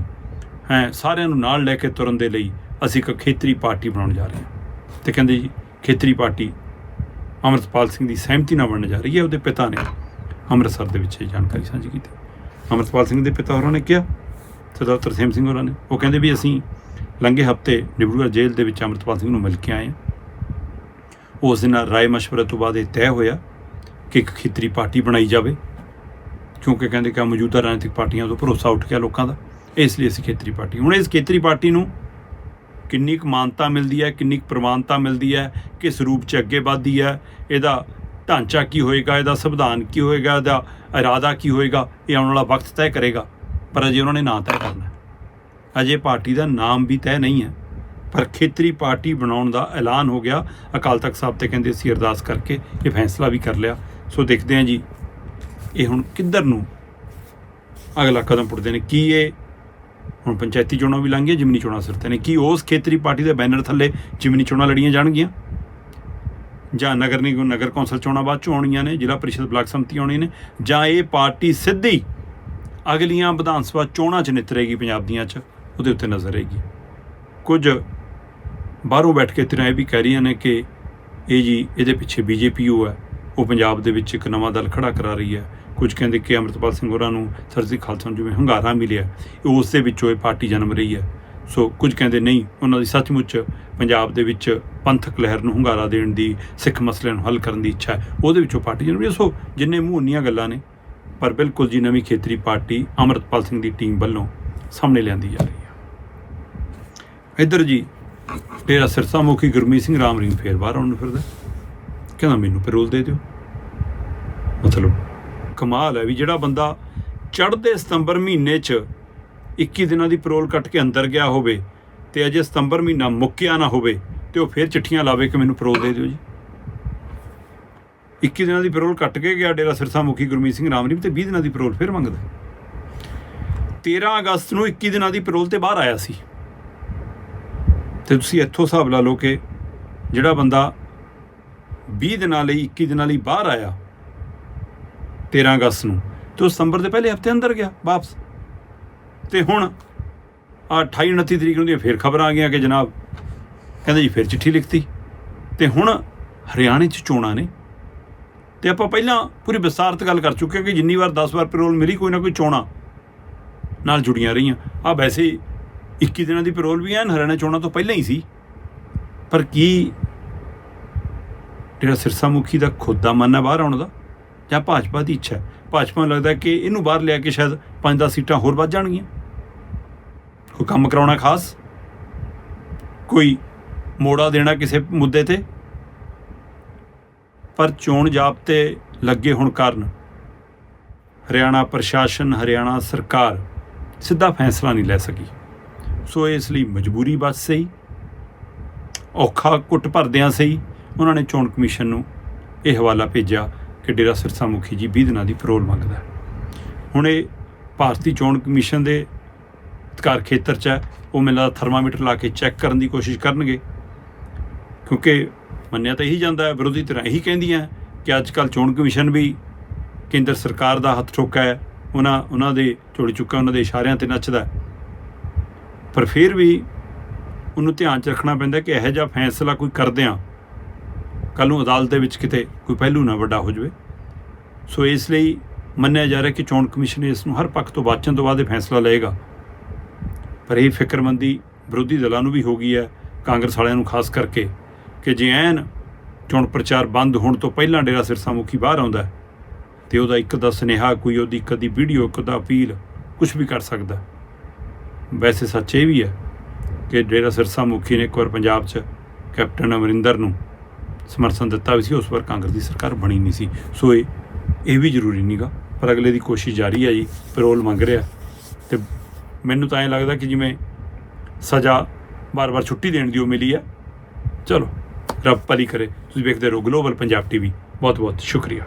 ਹੈ, ਸਾਰਿਆਂ ਨੂੰ ਨਾਲ ਲੈ ਕੇ ਤੁਰਨ ਦੇ ਲਈ ਅਸੀਂ ਇੱਕ ਖੇਤਰੀ ਪਾਰਟੀ ਬਣਾਉਣ ਜਾ ਰਹੇ ਹਾਂ। ਤੇ ਕਹਿੰਦੇ ਜੀ, ਖੇਤਰੀ ਪਾਰਟੀ ਅਮਰਤਪਾਲ ਸਿੰਘ ਦੀ ਸਹਿਮਤੀ ਨਾਲ ਬਣਨ ਜਾ ਰਹੀ ਹੈ, ਉਹਦੇ ਪਿਤਾ ਨੇ। ਅੰਮ੍ਰਿਤਸਰ ਦੇ ਵਿੱਚ ਇਹ ਜਾਣਕਾਰੀ ਸਾਂਝੀ ਕੀਤੀ। ਅਮਰਤਪਾਲ ਸਿੰਘ ਦੇ ਪਿਤਾ ਹੋਰਾਂ ਨੇ ਕਿਹਾ, ਸਰਦਾਰ ਤਰਸੇਮ ਸਿੰਘ ਹੋਰਾਂ ਨੇ। ਉਹ ਕਹਿੰਦੇ ਵੀ ਅਸੀਂ ਲੰਘੇ ਹਫ਼ਤੇ ਡਿਬਰੂਗੜ੍ਹ ਜੇਲ੍ਹ ਦੇ ਵਿੱਚ ਅਮਰਤਪਾਲ ਸਿੰਘ ਨੂੰ ਮਿਲ ਕੇ ਆਏ ਹਾਂ। ਉਸ ਦਿਨ ਰਾਏ ਮਸ਼ਵਰੇ ਤੋਂ ਬਾਅਦ ਇਹ ਤੈਅ ਹੋਇਆ ਕਿ ਇੱਕ ਖੇਤਰੀ ਪਾਰਟੀ ਬਣਾਈ ਜਾਵੇ, ਕਿਉਂਕਿ ਕਹਿੰਦੇ ਕਿ ਮੌਜੂਦਾ ਰਾਜਨੀਤਿਕ ਪਾਰਟੀਆਂ ਤੋਂ ਭਰੋਸਾ ਉੱਠ ਗਿਆ ਲੋਕਾਂ ਦਾ। ਇਸ ਲਈ ਅਸੀਂ ਖੇਤਰੀ ਪਾਰਟੀ। ਹੁਣ ਇਸ ਖੇਤਰੀ ਪਾਰਟੀ ਨੂੰ ਕਿੰਨੀ ਕੁ ਮਾਨਤਾ ਮਿਲਦੀ ਹੈ, ਕਿੰਨੀ ਕੁ ਪ੍ਰਵਾਨਤਾ ਮਿਲਦੀ ਹੈ, ਕਿਸ ਰੂਪ 'ਚ ਅੱਗੇ ਵਧਦੀ ਹੈ, ਇਹਦਾ ਢਾਂਚਾ ਕੀ ਹੋਏਗਾ, ਇਹਦਾ ਸੰਵਿਧਾਨ ਕੀ ਹੋਏਗਾ, ਇਹਦਾ ਇਰਾਦਾ ਕੀ ਹੋਏਗਾ, ਇਹ ਆਉਣ ਵਾਲਾ ਵਕਤ ਤੈਅ ਕਰੇਗਾ। ਪਰ ਅਜੇ ਉਹਨਾਂ ਨੇ ਨਾਂ ਤੈਅ ਕਰਨਾ ਅਜੇ ਪਾਰਟੀ ਦਾ ਨਾਮ ਵੀ ਤੈਅ ਨਹੀਂ ਹੈ। ਪਰ ਖੇਤਰੀ ਪਾਰਟੀ ਬਣਾਉਣ ਦਾ ਐਲਾਨ ਹੋ ਗਿਆ। ਅਕਾਲ ਤਖਤ ਸਾਹਿਬ ਤੇ ਕਹਿੰਦੇ ਅਸੀਂ ਅਰਦਾਸ ਕਰਕੇ ਇਹ ਫੈਸਲਾ ਵੀ ਕਰ ਲਿਆ। ਸੋ ਦੇਖਦੇ ਹਾਂ ਜੀ, ਇਹ ਹੁਣ ਕਿੱਧਰ ਨੂੰ ਅਗਲਾ ਕਦਮ ਪੁੱਟਦੇ ਨੇ? ਕੀ ਇਹ ਹੁਣ ਪੰਚਾਇਤੀ ਚੋਣਾਂ ਵੀ ਲੰਘੀਆਂ, ਜਿਮਨੀ ਚੋਣਾਂ ਸਿਰ ਤੇ ਨੇ? ਕੀ ਉਸ ਖੇਤਰੀ ਪਾਰਟੀ ਦੇ ਬੈਨਰ ਥੱਲੇ ਜਿਮਨੀ ਚੋਣਾਂ ਲੜੀਆਂ ਜਾਣਗੀਆਂ? ਜਾਂ ਨਗਰ ਨਿਗਮ ਨਗਰ ਕੌਂਸਲ ਚੋਣਾਂ ਬਾਅਦ ਚੋਂ ਆਉਣੀਆਂ ਨੇ, ਜ਼ਿਲ੍ਹਾ ਪਰਿਸ਼ਦ ਬਲਾਕ ਸੰਮਤੀ ਆਉਣੀ ਨੇ, ਜਾਂ ਇਹ ਪਾਰਟੀ ਸਿੱਧੀ ਅਗਲੀਆਂ ਵਿਧਾਨ ਸਭਾ ਚੋਣਾਂ 'ਚ ਨਿਤਰੇਗੀ ਪੰਜਾਬ ਦੀਆਂ 'ਚ, ਉਹਦੇ ਉੱਤੇ ਨਜ਼ਰ ਰਹੇਗੀ। ਕੁਝ ਬਾਹਰੋਂ ਬੈਠ ਕੇ ਤਿਰਾਂ ਇਹ ਵੀ ਕਹਿ ਰਹੀਆਂ ਨੇ ਕਿ ਇਹ ਜੀ, ਇਹਦੇ ਪਿੱਛੇ ਬੀਜੇਪੀ ਉਹ ਹੈ, ਉਹ ਪੰਜਾਬ ਦੇ ਵਿੱਚ ਇੱਕ ਨਵਾਂ ਦਲ ਖੜਾ ਕਰਾ ਰਹੀ ਹੈ। ਕੁਝ ਕਹਿੰਦੇ ਕਿ ਅੰਮ੍ਰਿਤਪਾਲ ਸਿੰਘ ਹੋਰਾਂ ਨੂੰ ਸਰਜੀ ਖਾਲਸਾ ਨੂੰ ਜਿਵੇਂ ਹੰਗਾਰਾ ਮਿਲਿਆ, ਉਸ ਦੇ ਵਿੱਚੋਂ ਇਹ ਪਾਰਟੀ ਜਨਮ ਰਹੀ ਹੈ। ਸੋ ਕੁਝ ਕਹਿੰਦੇ ਨਹੀਂ, ਉਹਨਾਂ ਦੀ ਸੱਚਮੁੱਚ ਪੰਜਾਬ ਦੇ ਵਿੱਚ ਪੰਥਕ ਲਹਿਰ ਨੂੰ ਹੁੰਗਾਰਾ ਦੇਣ ਦੀ ਸਿੱਖ ਮਸਲੇ ਨੂੰ ਹੱਲ ਕਰਨ ਦੀ ਇੱਛਾ ਹੈ, ਉਹਦੇ ਵਿੱਚੋਂ ਪਾਰਟੀ ਜਨਮ ਰਹੀ ਸੋ ਜਿੰਨੇ ਮੂੰਹ ਉਨੀਆਂ ਗੱਲਾਂ ਨੇ, ਪਰ ਬਿਲਕੁਲ ਜੀ ਨਵੀਂ ਖੇਤਰੀ ਪਾਰਟੀ ਅੰਮ੍ਰਿਤਪਾਲ ਸਿੰਘ ਦੀ ਟੀਮ ਵੱਲੋਂ ਸਾਹਮਣੇ ਲਿਆਂਦੀ ਜਾ ਰਹੀ ਹੈ। ਇੱਧਰ ਜੀ, ਡੇਰਾ ਸਿਰਸਾ ਮੁਖੀ ਗੁਰਮੀਤ ਸਿੰਘ ਰਾਮ ਰਿੰਗ ਫੇਰ ਬਾਹਰ ਆਉਣ ਨੂੰ ਫਿਰਦਾ ਕਹਿੰਦਾ, ਮੈਨੂੰ ਪੈਰੋਲ ਦੇ ਦਿਓ। ਮਤਲਬ ਕਮਾਲ ਹੈ ਵੀ ਜਿਹੜਾ ਬੰਦਾ ਚੜ੍ਹਦੇ ਸਤੰਬਰ ਮਹੀਨੇ 'ਚ 21 ਦਿਨਾਂ ਦੀ ਪੈਰੋਲ ਕੱਟ ਕੇ ਅੰਦਰ ਗਿਆ ਹੋਵੇ ਤੇ ਅਜੇ ਸਤੰਬਰ ਮਹੀਨਾ ਮੁੱਕਿਆ ਨਾ ਹੋਵੇ ਤੇ ਉਹ ਫਿਰ ਚਿੱਠੀਆਂ ਲਾਵੇ ਕਿ ਮੈਨੂੰ ਪੈਰੋਲ ਦੇ ਦਿਓ ਜੀ। 21 ਦਿਨਾਂ ਦੀ ਪੈਰੋਲ ਕੱਟ ਕੇ ਗਿਆ ਡੇਰਾ ਸਿਰਸਾ ਮੁਖੀ ਗੁਰਮੀਤ ਸਿੰਘ ਰਾਮਰੀਮ ਤੇ 20 ਦਿਨਾਂ ਦੀ ਪੈਰੋਲ ਫਿਰ ਮੰਗਦਾ। 13 ਅਗਸਤ ਨੂੰ 21 ਦਿਨਾਂ ਦੀ ਪੈਰੋਲ ਤੇ ਬਾਹਰ ਆਇਆ ਸੀ। ਤੇ ਤੁਸੀਂ ਇੱਥੋਂ ਹਿਸਾਬ ਲਾ ਲਓ ਕਿ ਜਿਹੜਾ ਬੰਦਾ 20 ਦਿਨਾਂ ਲਈ 21 ਦਿਨਾਂ ਲਈ ਬਾਹਰ ਆਇਆ 13 ਅਗਸਤ ਨੂੰ, ਤੇ ਉਹ ਸਤੰਬਰ ਦੇ ਪਹਿਲੇ ਹਫ਼ਤੇ ਅੰਦਰ ਗਿਆ ਵਾਪਸ। ਤੇ ਹੁਣ ਆ 28 29 ਤਰੀਕ ਨੂੰ ਦੀਆਂ ਫੇਰ ਖਬਰਾਂ ਆ ਗਈਆਂ ਕਿ ਜਨਾਬ ਕਹਿੰਦੇ ਜੀ ਫਿਰ ਚਿੱਠੀ ਲਿਖਤੀ। ਤੇ ਹੁਣ ਹਰਿਆਣੇ 'ਚ ਚੋਣਾਂ ਨੇ। ਤੇ ਆਪਾਂ ਪਹਿਲਾਂ ਪੂਰੀ ਵਿਸਤਾਰਤ ਗੱਲ ਕਰ ਚੁੱਕੇ ਹਾਂ ਕਿ ਜਿੰਨੀ ਵਾਰ 10 ਵਾਰ ਪੈਰੋਲ ਮਿਲੀ, ਕੋਈ ਨਾ ਕੋਈ ਚੋਣਾਂ ਨਾਲ ਜੁੜੀਆਂ ਰਹੀਆਂ। ਆ ਵੈਸੇ ਹੀ 21 ਦਿਨਾਂ ਦੀ ਪੈਰੋਲ ਵੀ ਐਨ, ਹਰਿਆਣਾ ਚੋਣਾਂ ਤੋਂ ਪਹਿਲਾਂ ਹੀ ਸੀ। ਪਰ ਕੀ ਜਿਹੜਾ ਸਿਰਸਾ ਮੁਖੀ ਦਾ ਖੁਦ ਦਾ ਮਨ ਹੈ ਬਾਹਰ ਆਉਣ ਦਾ? ਜਾਂ ਭਾਜਪਾ ਦੀ ਇੱਛਾ ਹੈ? ਭਾਜਪਾ ਨੂੰ ਲੱਗਦਾ ਕਿ ਇਹਨੂੰ ਬਾਹਰ ਲਿਆ ਕੇ ਸ਼ਾਇਦ 5-10 ਸੀਟਾਂ ਹੋਰ ਵੱਧ ਜਾਣਗੀਆਂ। ਕੋਈ ਕੰਮ ਕਰਾਉਣਾ ਖਾਸ? ਕੋਈ ਮੋੜਾ ਦੇਣਾ ਕਿਸੇ ਮੁੱਦੇ ਤੇ? ਪਰ ਚੋਣ ਜਾਬਤੇ ਲੱਗੇ ਹੋਣ ਕਾਰਨ ਹਰਿਆਣਾ ਪ੍ਰਸ਼ਾਸਨ, ਹਰਿਆਣਾ ਸਰਕਾਰ ਸਿੱਧਾ ਫੈਸਲਾ ਨਹੀਂ ਲੈ ਸਕੀ। ਸੋ ਇਸ ਲਈ ਮਜਬੂਰੀ ਬਸ ਸਹੀ, ਔਖਾ ਕੁੱਟ ਭਰਦਿਆਂ ਸਹੀ ਉਹਨਾਂ ਨੇ ਚੋਣ ਕਮਿਸ਼ਨ ਨੂੰ ਇਹ ਹਵਾਲਾ ਭੇਜਿਆ ਕਿ ਡੇਰਾ ਸਿਰਸਾ ਮੁਖੀ ਜੀ 20 ਦਿਨਾਂ ਦੀ ਪੈਰੋਲ ਮੰਗਦਾ ਹੁਣ ਇਹ ਭਾਰਤੀ ਚੋਣ ਕਮਿਸ਼ਨ ਦੇ ਅਧਿਕਾਰ ਖੇਤਰ 'ਚ ਹੈ, ਉਹ ਮੈਨੂੰ ਲੱਗਦਾ ਥਰਮਾਮੀਟਰ ਲਾ ਕੇ ਚੈੱਕ ਕਰਨ ਦੀ ਕੋਸ਼ਿਸ਼ ਕਰਨਗੇ। ਕਿਉਂਕਿ ਮੰਨਿਆ ਤਾਂ ਇਹੀ ਜਾਂਦਾ ਹੈ, ਵਿਰੋਧੀ ਧਿਰਾਂ ਇਹੀ ਕਹਿੰਦੀਆਂ ਕਿ ਅੱਜ ਕੱਲ ਚੋਣ ਕਮਿਸ਼ਨ ਵੀ ਕੇਂਦਰ ਸਰਕਾਰ ਦਾ ਹੱਥ ਠੋਕਾ ਹੈ, ਉਹਨਾਂ ਉਹਨਾਂ ਦੇ ਝੋਲੀ ਚੁੱਕਾ ਉਹਨਾਂ ਦੇ ਇਸ਼ਾਰਿਆਂ ਤੇ ਨੱਚਦਾ ਪਰ ਫਿਰ ਵੀ ਉਹਨੂੰ ਧਿਆਨ 'ਚ ਰੱਖਣਾ ਪੈਂਦਾ ਕਿ ਇਹੋ ਜਿਹਾ ਫੈਸਲਾ ਕੋਈ ਕਰਦਿਆਂ ਕੱਲ ਨੂੰ ਅਦਾਲਤ ਦੇ ਵਿੱਚ ਕਿਤੇ ਕੋਈ ਪਹਿਲੂ ਨਾ ਵੱਡਾ ਹੋ ਜਾਵੇ। ਸੋ ਇਸ ਲਈ ਮੰਨਿਆ ਜਾ ਰਿਹਾ ਕਿ ਚੋਣ ਕਮਿਸ਼ਨ ਇਸ ਨੂੰ ਹਰ ਪੱਖ ਤੋਂ ਬਾਚਣ ਤੋਂ ਬਾਅਦ ਇਹ ਫੈਸਲਾ ਲਏਗਾ। ਪਰ ਇਹ ਫਿਕਰਮੰਦੀ ਵਿਰੋਧੀ ਦਲਾਂ ਨੂੰ ਵੀ ਹੋ ਗਈ ਹੈ ਕਾਂਗਰਸ ਵਾਲਿਆਂ ਨੂੰ ਖਾਸ ਕਰਕੇ ਕਿ ਜੇ ਐਨ ਚੋਣ ਪ੍ਰਚਾਰ ਬੰਦ ਹੋਣ ਤੋਂ ਪਹਿਲਾਂ ਡੇਰਾ ਸਿਰਸਾ ਮੁਖੀ ਬਾਹਰ ਆਉਂਦਾ ਹੈ, ਤੇ ਉਹਦਾ ਇੱਕ ਦਾ ਸੁਨੇਹਾ ਕੋਈ ਉਹਦੀ ਕਦੀ ਵੀਡੀਓ ਇੱਕ ਦਾ ਅਪੀਲ ਕੁਝ ਵੀ ਕਰ ਸਕਦਾ ਵੈਸੇ ਸੱਚ ਇਹ ਵੀ ਹੈ ਕਿ ਡੇਰਾ ਸਿਰਸਾ ਮੁਖੀ ਨੇ ਇੱਕ ਵਾਰ ਪੰਜਾਬ 'ਚ ਕੈਪਟਨ ਅਮਰਿੰਦਰ ਨੂੰ ਸਮਰਥਨ ਦਿੱਤਾ ਵੀ ਸੀ ਉਸ ਵਾਰ ਕਾਂਗਰਸ ਦੀ ਸਰਕਾਰ ਬਣੀ ਨਹੀਂ ਸੀ। ਸੋ ਇਹ ਇਹ ਵੀ ਜ਼ਰੂਰੀ ਨਹੀਂਗਾ ਪਰ ਅਗਲੇ ਦੀ ਕੋਸ਼ਿਸ਼ ਜਾਰੀ ਹੈ ਜੀ ਪੈਰੋਲ ਮੰਗ ਰਿਹਾ ਤੇ ਮੈਨੂੰ ਤਾਂ ਐਂ ਲੱਗਦਾ ਕਿ ਜਿਵੇਂ ਸਜ਼ਾ ਬਾਰ-ਬਾਰ ਛੁੱਟੀ ਦੇਣ ਦੀ ਉਹ ਮਿਲੀ ਹੈ। ਚਲੋ, ਰੱਬ ਭਲੀ ਕਰੇ। ਤੁਸੀਂ ਵੇਖਦੇ ਰਹੋ ਗਲੋਬਲ ਪੰਜਾਬ ਟੀਵੀ ਬਹੁਤ ਬਹੁਤ ਸ਼ੁਕਰੀਆ।